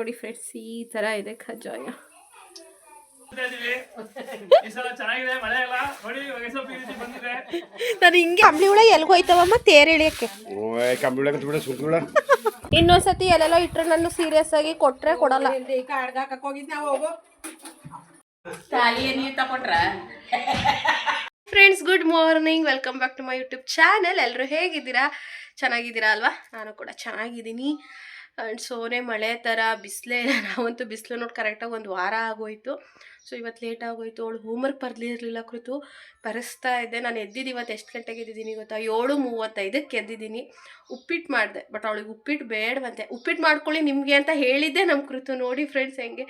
ನೋಡಿ ಫ್ರೆಂಡ್ಸ್ ಈ ತರ ಇದೆ ಕಜ್ಜಾಯ ಈ ಸಲ ಚೆನ್ನಾಗಿದೆ ಮಳೆ ಎಲ್ಲ ನೋಡಿ ಹೊಗೆ ರೀತಿ ಬಂದಿದೆ ನಾನು ಹಿಂಗೆ ಕಂಬಳಿ ಹುಳ ಎಲ್ಗೆ ಹೋಯ್ತವಮ್ಮ ತೇರ್ ಎಳಿಯಕ್ಕೆ. ಕಂಬಿಳ ಬಿಡ ಸುತ್ತಬಿಡ ಇನ್ನೊಂದ್ಸತಿ ಎಲ್ಲೆಲ್ಲ ಇಟ್ರೆ ನಾನು ಸೀರಿಯಸ್ ಆಗಿ ಕೊಟ್ರೆ ಕೊಡಲ್ಲ. Friends good morning welcome back to my YouTube channel ಎಲ್ಲರೂ ಹೇಗಿದ್ದೀರಾ? ಚೆನ್ನಾಗಿದ್ದೀರಾ ಅಲ್ವಾ? ನಾನು ಕೂಡ ಚೆನ್ನಾಗಿದ್ದೀನಿ. ಆ್ಯಂಡ್ ಸೋನೆ ಮಳೆ ಥರ ಬಿಸಿಲೇ ಇಲ್ಲ ನಾವಂತೂ ಬಿಸಿಲು ನೋಡಿ ಕರೆಕ್ಟಾಗಿ ಒಂದು ವಾರ ಆಗೋಯ್ತು. ಸೊ ಇವತ್ತು ಲೇಟ್ ಆಗೋಯ್ತು, ಅವಳು ಹೋಮ್ವರ್ಕ್ ಬರಲಿರಲಿಲ್ಲ ಕೃತು ಬರೆಸ್ತಾ ಇದ್ದೆ. ನಾನು ಎದ್ದಿದ್ದು ಇವತ್ತು ಎಷ್ಟು ಗಂಟೆಗೆ ಎದ್ದಿದ್ದೀನಿ ಗೊತ್ತಾ? ಏಳು ಮೂವತ್ತೈದಕ್ಕೆ ಎದ್ದಿದ್ದೀನಿ. ಉಪ್ಪಿಟ್ಟು ಮಾಡಿದೆ ಬಟ್ ಅವಳಿಗೆ ಉಪ್ಪಿಟ್ಟು ಬೇಡವಂತೆ. ಉಪ್ಪಿಟ್ಟು ಮಾಡ್ಕೊಳ್ಳಿ ನಿಮಗೆ ಅಂತ ಹೇಳಿದ್ದೆ ನಮ್ಮ ಕೃತು ನೋಡಿ ಫ್ರೆಂಡ್ಸ್ ಹೆಂಗೆ.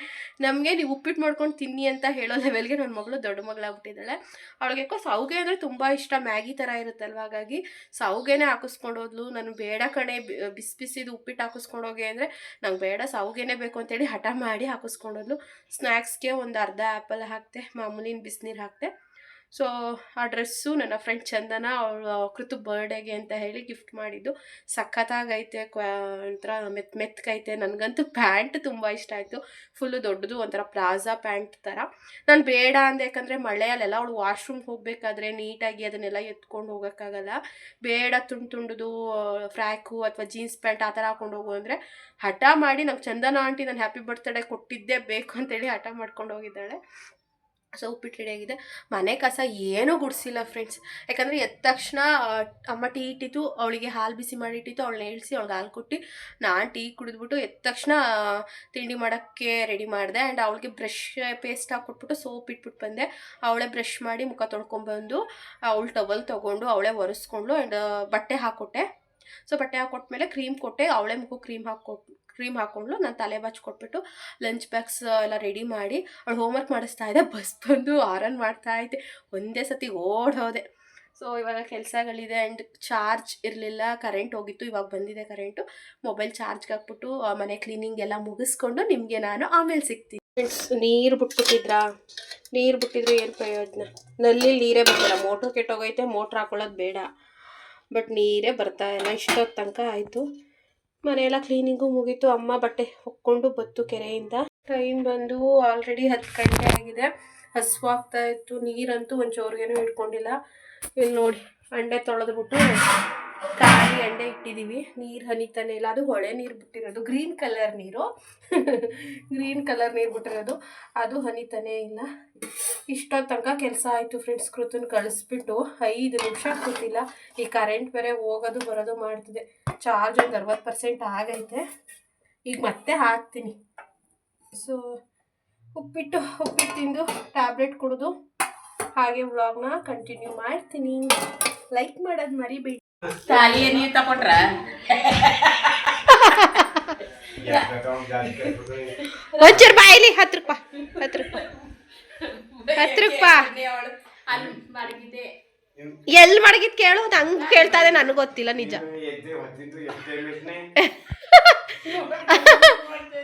ನಮಗೆ ನೀವು ಉಪ್ಪಿಟ್ಟು ಮಾಡ್ಕೊಂಡು ತಿನ್ನಿ ಅಂತ ಹೇಳೋ ಲೆವೆಲ್ಗೆ ನನ್ನ ಮಗಳು ದೊಡ್ಡ ಮಗಳಾಗ್ಬಿಟ್ಟಿದ್ದಾಳೆ. ಅವಳಿಗೆ ಯಾಕೋ ಸೌಗೆ ಅಂದರೆ ತುಂಬ ಇಷ್ಟ, ಮ್ಯಾಗಿ ಥರ ಇರುತ್ತಲ್ವ? ಹಾಗಾಗಿ ಸೌಗೆನೇ ಹಾಕಿಸ್ಕೊಂಡು ಹೋದ್ಲು. ನಾನು ಬೇಡ ಕಣೆ ಬಿಸಿ ಬಿಸಿದು ಉಪ್ಪಿಟ್ಟು ಹಾಕಿಸ್ಕೊಂಡು ಹೋಗಿ ಅಂದರೆ ನಂಗೆ ಬೇಡ ಸೌಗೆನೇ ಬೇಕು ಅಂತೇಳಿ ಹಠ ಮಾಡಿ ಹಾಕಿಸ್ಕೊಂಡೋದ್ಲು ಸ್ನ್ಯಾಕ್ಸ್ಗೆ ಒಂದು ಅರ್ಧ ಆ್ಯಪಲ್ ಹಾಕ್ತೆ ಮಾಮೂಲಿನ ಬಿಸಿನೀರು ಹಾಕ್ತೆ ಸೊ ಆ ಡ್ರೆಸ್ಸು ನನ್ನ ಫ್ರೆಂಡ್ ಚಂದನ, ಅವಳು ಕೃತು ಬರ್ಡೇಗೆ ಅಂತ ಹೇಳಿ ಗಿಫ್ಟ್ ಮಾಡಿದ್ದು. ಸಖತ್ತಾಗೈತೆ, ಕ್ವಾ, ಒಂಥರ ಮೆತ್ ಮೆತ್ಕೈತೆ ನನಗಂತೂ ಪ್ಯಾಂಟ್ ತುಂಬ ಇಷ್ಟ ಆಯಿತು. ಫುಲ್ಲು ದೊಡ್ಡದು ಒಂಥರ ಪ್ಲಾಜಾ ಪ್ಯಾಂಟ್ ಥರ ನಾನು ಬೇಡ ಅಂದೆ, ಯಾಕಂದರೆ ಮಳೆಯಲ್ಲೆಲ್ಲ ಅವಳು ವಾಶ್ರೂಮ್ಗೆ ಹೋಗಬೇಕಾದ್ರೆ ನೀಟಾಗಿ ಅದನ್ನೆಲ್ಲ ಎತ್ಕೊಂಡು ಹೋಗೋಕ್ಕಾಗಲ್ಲ. ಬೇಡ ತುಂಡು ತುಂಡುದು ಫ್ರ್ಯಾಕು ಅಥವಾ ಜೀನ್ಸ್ ಪ್ಯಾಂಟ್ ಆ ಥರ ಹಾಕೊಂಡು ಹೋಗು ಅಂದರೆ ಹಠ ಮಾಡಿ ನಂಗೆ ಚಂದನ ಆಂಟಿ ನಾನು ಹ್ಯಾಪಿ ಬರ್ತ್ಡೇ ಕೊಟ್ಟಿದ್ದೇ ಬೇಕು ಅಂತೇಳಿ ಹಠ ಮಾಡ್ಕೊಂಡು ಹೋಗಿದ್ದಾಳೆ. ಸೊ ಉಪ್ಪಿಟ್ಟು ಆಗಿದೆ. ಮನೆ ಕಸ ಏನೂ ಗುಡಿಸಿಲ್ಲ ಫ್ರೆಂಡ್ಸ್ ಯಾಕಂದರೆ ಎದ್ದ ತಕ್ಷಣ ಅಮ್ಮ ಟೀ ಇಟ್ಟಿತ್ತು, ಅವಳಿಗೆ ಹಾಲು ಬಿಸಿ ಮಾಡಿ ಇಟ್ಟಿತ್ತು, ಅವಳನ್ನ ಇಳಿಸಿ ಅವಳಿಗೆ ಹಾಲು ಕೊಟ್ಟು ನಾನು ಟೀ ಕುಡಿದ್ಬಿಟ್ಟು ಎದ್ದ ತಕ್ಷಣ ತಿಂಡಿ ಮಾಡೋಕ್ಕೆ ರೆಡಿ ಮಾಡಿದೆ. ಆ್ಯಂಡ್ ಅವಳಿಗೆ ಬ್ರಷ್ ಪೇಸ್ಟ್ ಹಾಕ್ಕೊಟ್ಬಿಟ್ಟು ಸೋಪ್ ಇಟ್ಬಿಟ್ಟು ಬಂದೆ. ಅವಳೇ ಬ್ರಷ್ ಮಾಡಿ ಮುಖ ತೊಳ್ಕೊಂಬಂದು ಅವಳು ಟವಲ್ ತೊಗೊಂಡು, ಅವಳೇ ಒರೆಸ್ಕೊಂಡು ಆ್ಯಂಡ್ ಬಟ್ಟೆ ಹಾಕ್ಕೊಟ್ಟೆ ಸೊ ಬಟ್ಟೆ ಹಾಕ್ಕೊಟ್ಮೇಲೆ ಕ್ರೀಮ್ ಕೊಟ್ಟೆ. ಅವಳೇ ಮುಖ ಕ್ರೀಮ್ ಹಾಕ್ಕೊಟ್ಟು ಕ್ರೀಮ್ ಹಾಕೊಂಡ್ಲು ನಾನು ತಲೆ ಬಾಚ್ ಕೊಟ್ಬಿಟ್ಟು ಲಂಚ್ ಬ್ಯಾಗ್ಸ್ ಎಲ್ಲ ರೆಡಿ ಮಾಡಿ ಅವಳು ಹೋಮ್ವರ್ಕ್ ಮಾಡಿಸ್ತಾ ಇದ್ದೆ ಬಸ್ ಬಂದು ಆರನ್ ಮಾಡ್ತಾ ಇದ್ದೆ ಒಂದೇ ಸತಿ ಓಡ್ ಹೋದೆ. ಸೊ ಇವಾಗ ಕೆಲಸಗಳಿದೆ ಆ್ಯಂಡ್ ಚಾರ್ಜ್ ಇರಲಿಲ್ಲ. ಕರೆಂಟ್ ಹೋಗಿತ್ತು, ಇವಾಗ ಬಂದಿದೆ ಕರೆಂಟು ಮೊಬೈಲ್ ಚಾರ್ಜ್ಗೆ ಹಾಕ್ಬಿಟ್ಟು ಮನೆ ಕ್ಲೀನಿಂಗ್ ಎಲ್ಲ ಮುಗಿಸ್ಕೊಂಡು ನಿಮಗೆ ನಾನು ಆಮೇಲೆ ಸಿಗ್ತೀನಿ. ಫ್ರೆಂಡ್ಸ್ ನೀರು ಬಿಟ್ಬಿಟ್ಟಿದ್ರಾ? ನೀರು ಬಿಟ್ಟಿದ್ರೆ ಏನು ಪ್ರಯೋಜನ? ನಲ್ಲಿ ನೀರೇ ಬರ್ತಿಲ್ಲ ಮೋಟ್ರ್ ಕೆಟ್ಟೋಗೈತೆ ಮೋಟ್ರ್ ಹಾಕೊಳ್ಳೋದು ಬೇಡ. ಬಟ್ ನೀರೇ ಬರ್ತಾ ಇಲ್ಲ. ಇಷ್ಟೊತ್ತು ತನಕ ಆಯಿತು. ಮನೆಯೆಲ್ಲ ಕ್ಲೀನಿಂಗು ಮುಗೀತು. ಅಮ್ಮ ಬಟ್ಟೆ ಹೊಕ್ಕೊಂಡು ಬತ್ತು ಕೆರೆಯಿಂದ. ಟೈಮ್ ಬಂದು ಆಲ್ರೆಡಿ ಹತ್ತು ಗಂಟೆ ಆಗಿದೆ. ಹಸುವಾಗ್ತಾ ಇತ್ತು. ನೀರಂತೂ ಒಂದು ಚೋರ್ಗೇನೂ ಇಟ್ಕೊಂಡಿಲ್ಲ ಇಲ್ಲಿ ನೋಡಿ, ಅಂಡೆ ತೊಳೆದ್ಬಿಟ್ಟು ಕಾಯಿ ಅಂಡೆ ಇಟ್ಟಿದ್ದೀವಿ ನೀರು ಹನಿತಾನೆ ಇಲ್ಲ. ಅದು ಹೊಳೆ ನೀರು ಬಿಟ್ಟಿರೋದು. ಗ್ರೀನ್ ಕಲರ್ ನೀರು. ಗ್ರೀನ್ ಕಲರ್ ನೀರು ಬಿಟ್ಟಿರೋದು. ಅದು ಹನಿತಾನೆ ಇಲ್ಲ. ಇಷ್ಟೊತ್ತು ತನಕ ಕೆಲಸ ಆಯಿತು ಫ್ರೆಂಡ್ಸ್ ಕೃತನ್ ಕಳಿಸ್ಬಿಟ್ಟು ಐದು ನಿಮಿಷ ಕೂತಿಲ್ಲ. ಈ ಕರೆಂಟ್ ಬೇರೆ ಹೋಗೋದು ಬರೋದು ಮಾಡ್ತಿದೆ. ಚಾರ್ಜ್ ಒಂದು ಅರವತ್ತು ಪರ್ಸೆಂಟ್ ಆಗೈತೆ. ಈಗ ಮತ್ತೆ ಹಾಕ್ತೀನಿ. ಸೊ ಉಪ್ಪಿಟ್ಟು ಉಪ್ಪಿಟ್ಟು ತಿಂದು ಟ್ಯಾಬ್ಲೆಟ್ ಕುಡಿದು ಹಾಗೆ ವ್ಲಾಗ್ನ ಕಂಟಿನ್ಯೂ ಮಾಡ್ತೀನಿ. ಲೈಕ್ ಮಾಡೋದು ಮರಿಬೇಡಿ. ತಾಲಿಯ ನೀರು ತಗೊಂಡ್ರ? ಒಂಚೂರು ಬಾಯಿಲಿ ಹತ್ತು ರೂಪಾಯಿ ಹತ್ತು ರೂಪಾಯಿ. ಹತ್ತು ರೂಪಾಯಿ ಅಲ್ಲಿ ಮಡಗಿದೆ ಕೇಳು ನಂಗ್ ಕೇಳ್ತಾ ಇದೆ ನನಗೆ ಗೊತ್ತಿಲ್ಲ ನಿಜ.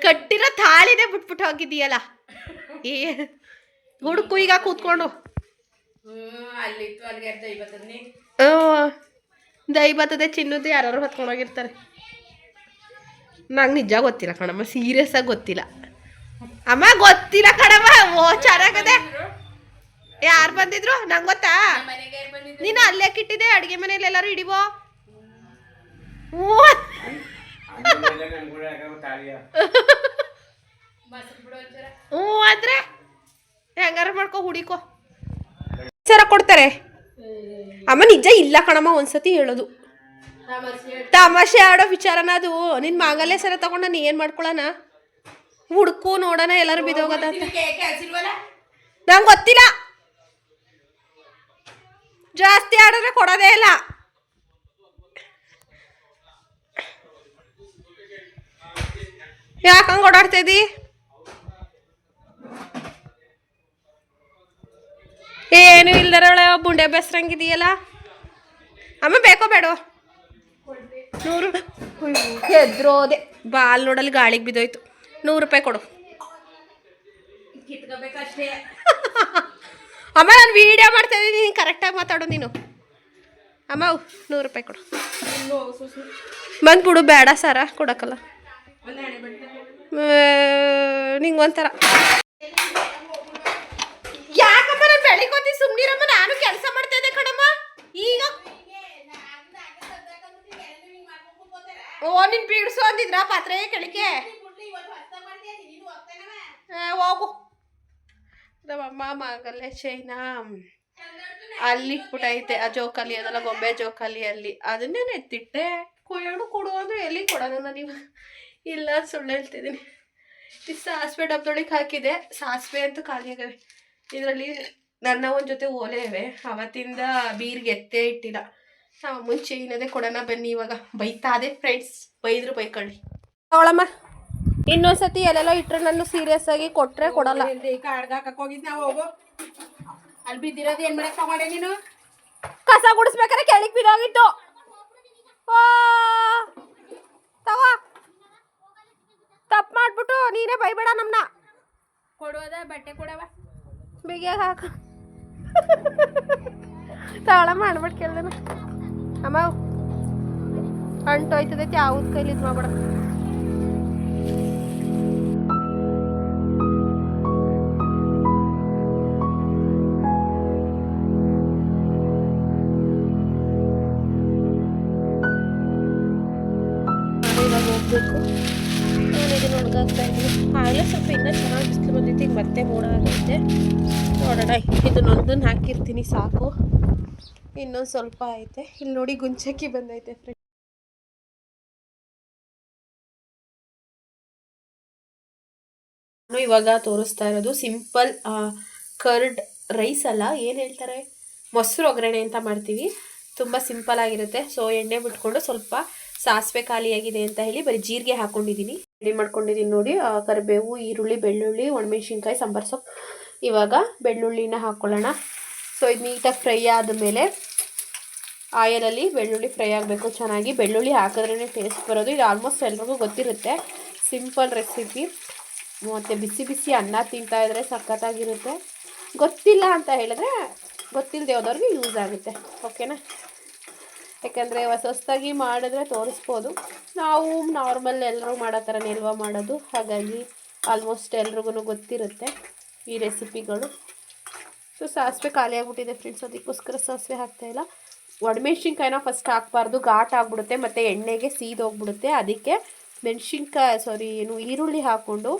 ಕಟ್ಟಿರೋ ತಾಳಿನೇ ಬಿಟ್ಬಿಟ್ಟು ಹೋಗಿದೀಯಲ್ಲ ಏ ಹುಡುಕು ಈಗ ಕೂತ್ಕೊಂಡು. ದೈ ಬರ್ತದೆ ಚಿನ್ನದು ಯಾರು ಹೊತ್ಕೊಂಡೋಗಿರ್ತಾರೆ ನಂಗೆ ನಿಜ ಗೊತ್ತಿಲ್ಲ ಕಣಮ್ಮ ಸೀರಿಯಸ್ ಆಗಿ ಗೊತ್ತಿಲ್ಲ. ಅಮ್ಮ ಗೊತ್ತಿಲ್ಲ ಕಣಮ್ಮ ಓ ಚೆನ್ನಾಗದೆ ಯಾರು ಬಂದಿದ್ರು? ನಂಗೆ ಗೊತ್ತಾ? ನೀನು ಅಲ್ಲೇ ಕಿಟ್ಟಿದೆ ಅಡುಗೆ ಮನೇಲಿ ಎಲ್ಲರೂ ಹಿಡಿವೋ ಹ್ಞೂ. ಅಂದ್ರೆ? ಹೆಂಗಾರ ಮಾಡ್ಕೊ ಹುಡಿಕೋ. ಸರ ಕೊಡ್ತಾರೆ. ಅಮ್ಮ ನಿಜ ಇಲ್ಲ ಕಣಮ್ಮ ಒಂದ್ಸತಿ ಹೇಳೋದು. ತಮಾಷೆ ಆಡೋ ವಿಚಾರನ ಅದು. ನಿನ್ ಮಾಗಲ್ಲೇ ಸರ ತಗೊಂಡ ನೀ ಏನ್ ಮಾಡ್ಕೊಳನ? ಹುಡ್ಕು ನೋಡೋಣ ಎಲ್ಲರೂ ಬಿದ್ದೋಗದ ನಂಗೆ ಗೊತ್ತಿಲ್ಲ. ಜಾಸ್ತಿ ಆಡಿದ್ರೆ ಕೊಡೋದೇ ಇಲ್ಲ. ಯಾಕಂಗ್ ಓಡಾಡ್ತಾ ಇದ್ದಿ? ಏನು ಇಲ್ದರೊಳ ಬುಂಡೆ ಬೆಸ್ರಂಗಿದೆಯಲ್ಲ? ಅಮ್ಮ ಬೇಕೋ ಬೇಡ? ನೂರು. ಎದ್ರೋದೆ. ಬಾಲ್ ನೋಡಲ್ಲಿ ಗಾಳಿಗೆ ಬಿದ್ದೋಯ್ತು. ನೂರು ರೂಪಾಯಿ ಕೊಡು. ಅಮ್ಮ ನಾನು ವಿಡಿಯೋ ಮಾಡ್ತಾ ಇದ್ದೀನಿ ನೀನು ಕರೆಕ್ಟಾಗಿ ಮಾತಾಡು ನೀನು. ಅಮ್ಮ ನೂರು ರೂಪಾಯಿ ಕೊಡು. ಬಂದ್ಬಿಡು ಬೇಡ ಸರ ಕೊಡಕ್ಕಲ್ಲ. ನಿಂಗೆ ಒಂಥರ. ಯಾಕಮ್ಮ ನಾನು ಬೆಳಿಗ್ಗೆ ಸುಮ್ಮನಿರಮ್ಮ ನಾನು ಕೆಲಸ ಮಾಡ್ತಾ ಇದ್ದೆ ಕಣಮ್ಮ. ಈಗ ಓ ನಿನ್ ಬೀಡ್ಸು ಅಂದಿದ್ರಾ ಪಾತ್ರೆ ಕೆಳಗೆ ಹೋಗು ಮಗಲ್ಲೇ ಚೈನಾ ಅಲ್ಲಿ ಇಟ್ಬಿಟ್ಟೈತೆ ಆ ಜೋಕಾಲಿ ಅದಲ್ಲ ಗೊಂಬೆ ಜೋಕಾಲಿ ಅಲ್ಲಿ ಅದನ್ನೇನು ಎತ್ತಿಟ್ಟೆ ಕೊಯ್ಯೋಣ ಕೊಡು ಅಂದ್ರೆ ಎಲ್ಲಿ ಕೊಡೋಣ ನೀವು ಇಲ್ಲ ಸುಳ್ಳು ಹೇಳ್ತಿದ್ದೀನಿ. ಈ ಸಾಸಿವೆ ಡಬ್ಬದೊಳಗೆ ಹಾಕಿದೆ. ಸಾಸಿವೆ ಅಂತೂ ಖಾಲಿ ಆಗವೆ ಇದರಲ್ಲಿ ನನ್ನ ಒಂದು ಜೊತೆ ಓಲೆ ಇವೆ. ಅವತ್ತಿಂದ ಬೀರ್ಗೆ ಎತ್ತೇ ಇಟ್ಟಿಲ್ಲ. ಮುಂಚೆ ಏನದೇ ಕೊಡೋಣ ಬನ್ನಿ ಇವಾಗ. ಬೈತಾ ಅದೇ ಫ್ರೆಂಡ್ಸ್ ಬೈದ್ರು ಬೈಕೊಳ್ಳಿ. ಅವಳಮ್ಮ ಇನ್ನೊಂದ್ಸತಿ ಎಲ್ಲೆಲ್ಲ ಇಟ್ರೆ ನಾನು ಸೀರಿಯಸ್ ಆಗಿ ಕೊಟ್ರೆ ಕೊಡಲ್ಲ. ಕಸ ಗುಡಿಸ್ಬೇಕಾದ್ರೆ ಕೆಳಗೆ ಬಿದ್ದೋಗಿತ್ತು ತಪ್ಪ ತಗೋ. ತಪ್ಪು ಮಾಡ್ಬಿಟ್ಟು ನೀನೇ ಬೈಬೇಡ ನಮ್ಮನ್ನ ಕೊಡೋದ ಬಟ್ಟೆ ಕೊಡವ? ಬಿಗಿಯಾಗ ಹಾಕ. ತಾಳ ಮಾಡ್ಬಿಟ್ಟು ಕೇಳ್ದನ. ಅಮ್ಮ ಅಂಟೋಯ್ತದೈತಿ ಯಾವ್ದು ಕೈಲಿ ಇದು ಮಾಡ್ಬೇಡ ಮತ್ತೆ ಮೋಡ ಆಗೈತೆ ನೋಡೋಣ ಇದನ್ನೊಂದನ್ನು ಹಾಕಿರ್ತೀನಿ, ಸಾಕು. ಇನ್ನೊಂದು ಸ್ವಲ್ಪ ಐತೆ ಇಲ್ಲಿ ನೋಡಿ ಗುಂಚಕ್ಕಿ ಬಂದೈತೆ ಫ್ರೆಂಡ್ ನಾನು ಇವಾಗ ತೋರಿಸ್ತಾ ಇರೋದು ಸಿಂಪಲ್ ಕರ್ಡ್ ರೈಸ್ ಅಲ್ಲ. ಏನು ಹೇಳ್ತಾರೆ? ಮೊಸರು ಒಗ್ಗರಣೆ ಅಂತ ಮಾಡ್ತೀವಿ. ತುಂಬ ಸಿಂಪಲ್ ಆಗಿರುತ್ತೆ. ಸೊ, ಎಣ್ಣೆ ಬಿಟ್ಕೊಂಡು ಸ್ವಲ್ಪ ಸಾಸಿವೆ ಖಾಲಿಯಾಗಿದೆ ಅಂತ ಹೇಳಿ ಬರೀ ಜೀರಿಗೆ ಹಾಕೊಂಡಿದ್ದೀನಿ. ರೆಡಿ ಮಾಡ್ಕೊಂಡಿದ್ದೀನಿ ನೋಡಿ. ಕರಿಬೇವು, ಈರುಳ್ಳಿ, ಬೆಳ್ಳುಳ್ಳಿ, ಒಣಮೆಣ್ಸಿನ್ಕಾಯಿ, ಸಾಂಬಾರ್ ಸೊಪ್ಪು. ಇವಾಗ ಬೆಳ್ಳುಳ್ಳಿನ ಹಾಕ್ಕೊಳ್ಳೋಣ ಸೊ ಇದು ನೀಟಾಗಿ ಫ್ರೈ ಆದಮೇಲೆ ಆಯಲಲ್ಲಿ ಬೆಳ್ಳುಳ್ಳಿ ಫ್ರೈ ಆಗಬೇಕು. ಚೆನ್ನಾಗಿ ಬೆಳ್ಳುಳ್ಳಿ ಹಾಕಿದ್ರೇ ಟೇಸ್ಟ್ ಬರೋದು. ಇದು ಆಲ್ಮೋಸ್ಟ್ ಎಲ್ರಿಗೂ ಗೊತ್ತಿರುತ್ತೆ. ಸಿಂಪಲ್ ರೆಸಿಪಿ ಮತ್ತು ಬಿಸಿ ಬಿಸಿ ಅನ್ನ ತಿಂತಾ ಇದ್ರೆ ಸಖತ್ತಾಗಿರುತ್ತೆ. ಗೊತ್ತಿಲ್ಲ ಅಂತ ಹೇಳಿದ್ರೆ ಗೊತ್ತಿಲ್ಲದೆ ಹೋದವ್ರಿಗೆ ಯೂಸ್ ಆಗುತ್ತೆ. ಓಕೆನಾ ಯಾಕಂದರೆ ಹೊಸ ಹೊಸದಾಗಿ ಮಾಡಿದ್ರೆ ತೋರಿಸ್ಬೋದು. ನಾವು ನಾರ್ಮಲ್ ಎಲ್ಲರೂ ಮಾಡೋ ಥರ ನಿಲ್ವ ಮಾಡೋದು? ಹಾಗಾಗಿ ಆಲ್ಮೋಸ್ಟ್ ಎಲ್ರಿಗೂ ಗೊತ್ತಿರುತ್ತೆ ಈ ರೆಸಿಪಿಗಳು ಸೊ ಸಾಸಿವೆ ಖಾಲಿ ಆಗ್ಬಿಟ್ಟಿದೆ ಫ್ರೆಂಡ್ಸ್ ಅದಕ್ಕೋಸ್ಕರ ಸಾಸಿವೆ ಹಾಕ್ತಾಯಿಲ್ಲ ಒಣಮೆಣ್ಸಿನ್ಕಾಯಿನ ಫಸ್ಟ್ ಹಾಕ್ಬಾರ್ದು. ಘಾಟ್ ಆಗಿಬಿಡುತ್ತೆ. ಮತ್ತು ಎಣ್ಣೆಗೆ ಸೀದೋಗ್ಬಿಡುತ್ತೆ ಅದಕ್ಕೆ ಮೆಣಸಿನ್ಕಾಯಿ ಸಾರಿ ಏನು, ಈರುಳ್ಳಿ ಹಾಕ್ಕೊಂಡು,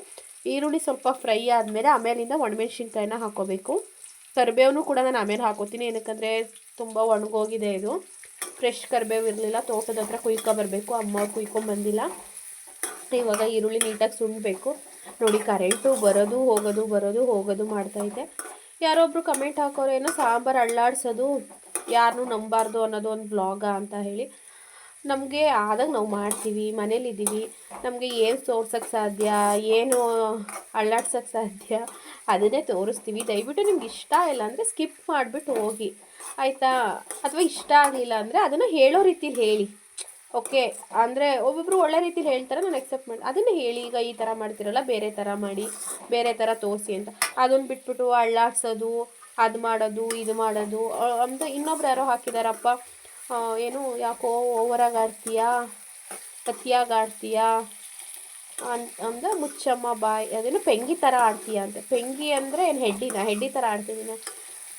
ಈರುಳ್ಳಿ ಸ್ವಲ್ಪ ಫ್ರೈ ಆದಮೇಲೆ ಆಮೇಲಿಂದ ಒಣಮೆಣ್ಸಿನ್ಕಾಯಿನ ಹಾಕೋಬೇಕು. ಕರಿಬೇವನು ಕೂಡ ನಾನು ಆಮೇಲೆ ಹಾಕೋತೀನಿ. ಏನಕ್ಕಂದರೆ ತುಂಬ ಒಣಗೋಗಿದೆ ಇದು. ಫ್ರೆಶ್ ಕರಿಬೇವು ಇರಲಿಲ್ಲ, ತೋಟದ ಹತ್ರ ಕುಯ್ಕೊ ಬರಬೇಕು, ಅಮ್ಮ ಕುಯ್ಕೊಂಬಂದಿಲ್ಲ. ಇವಾಗ ಈರುಳ್ಳಿ ನೀಟಾಗಿ ಸುಣ್ಣಬೇಕು ನೋಡಿ ಕರೆಂಟು ಬರೋದು, ಹೋಗೋದು ಬರೋದು, ಹೋಗೋದು ಮಾಡ್ತಾಯಿದ್ದೆ. ಯಾರೊಬ್ಬರು ಕಮೆಂಟ್ ಹಾಕೋರು, ಏನೋ ಸಾಂಬಾರು ಅಳ್ಳಾಡ್ಸೋದು ಯಾರನ್ನು ನಂಬಾರ್ದು ಅನ್ನೋದು ಒಂದು ಬ್ಲಾಗ ಅಂತ ಹೇಳಿ. ನಮಗೆ ಆದಾಗ ನಾವು ಮಾಡ್ತೀವಿ, ಮನೇಲಿದ್ದೀವಿ. ನಮಗೆ ಏನು ತೋರ್ಸೋಕ್ಕೆ ಸಾಧ್ಯ, ಏನು ಅಳ್ಳಾಡ್ಸೋಕ್ಕೆ ಸಾಧ್ಯ, ಅದನ್ನೇ ತೋರಿಸ್ತೀವಿ. ದಯವಿಟ್ಟು ನಿಮ್ಗೆ ಇಷ್ಟ ಇಲ್ಲ ಅಂದರೆ ಸ್ಕಿಪ್ ಮಾಡಿಬಿಟ್ಟು ಹೋಗಿ. ಆಯಿತಾ? ಅಥವಾ ಇಷ್ಟ ಆಗಲಿಲ್ಲ ಅಂದರೆ ಅದನ್ನು ಹೇಳೋ ರೀತಿಲಿ ಹೇಳಿ. ಓಕೆ, ಅಂದರೆ ಒಬ್ಬೊಬ್ರು ಒಳ್ಳೆ ರೀತಿಲಿ ಹೇಳ್ತಾರೆ, ನಾನು ಎಕ್ಸೆಪ್ಟ್ ಮಾಡಿ, ಅದನ್ನು ಹೇಳಿ. ಈಗ ಈ ಥರ ಮಾಡ್ತಿರಲ್ಲ, ಬೇರೆ ಥರ ಮಾಡಿ, ಬೇರೆ ಥರ ತೋರಿಸಿ ಅಂತ. ಅದನ್ನು ಬಿಟ್ಬಿಟ್ಟು ಅಳ್ಳಾಡ್ಸೋದು, ಅದು ಮಾಡೋದು, ಇದು ಮಾಡೋದು ಅಂತ ಇನ್ನೊಬ್ರು ಯಾರೋ ಹಾಕಿದಾರಪ್ಪ ಏನು, ಯಾಕೋ ಓವರಾಗಿ ಆಡ್ತೀಯಾ ಕತ್ತಿಯಾಗಿ ಆಡ್ತೀಯಾ ಅನ್, ಅಂದ್ರೆ ಮುಚ್ಚಮ್ಮ ಬಾಯ್ ಅದೇನು ಪೆಂಗಿ ಥರ ಆಡ್ತೀಯ ಅಂತ. ಪೆಂಗಿ ಅಂದರೆ ಏನು, ಹೆಡ್ಡಿನ, ಹೆಡ್ಡಿ ಥರ ಆಡ್ತಿದ್ದೀನ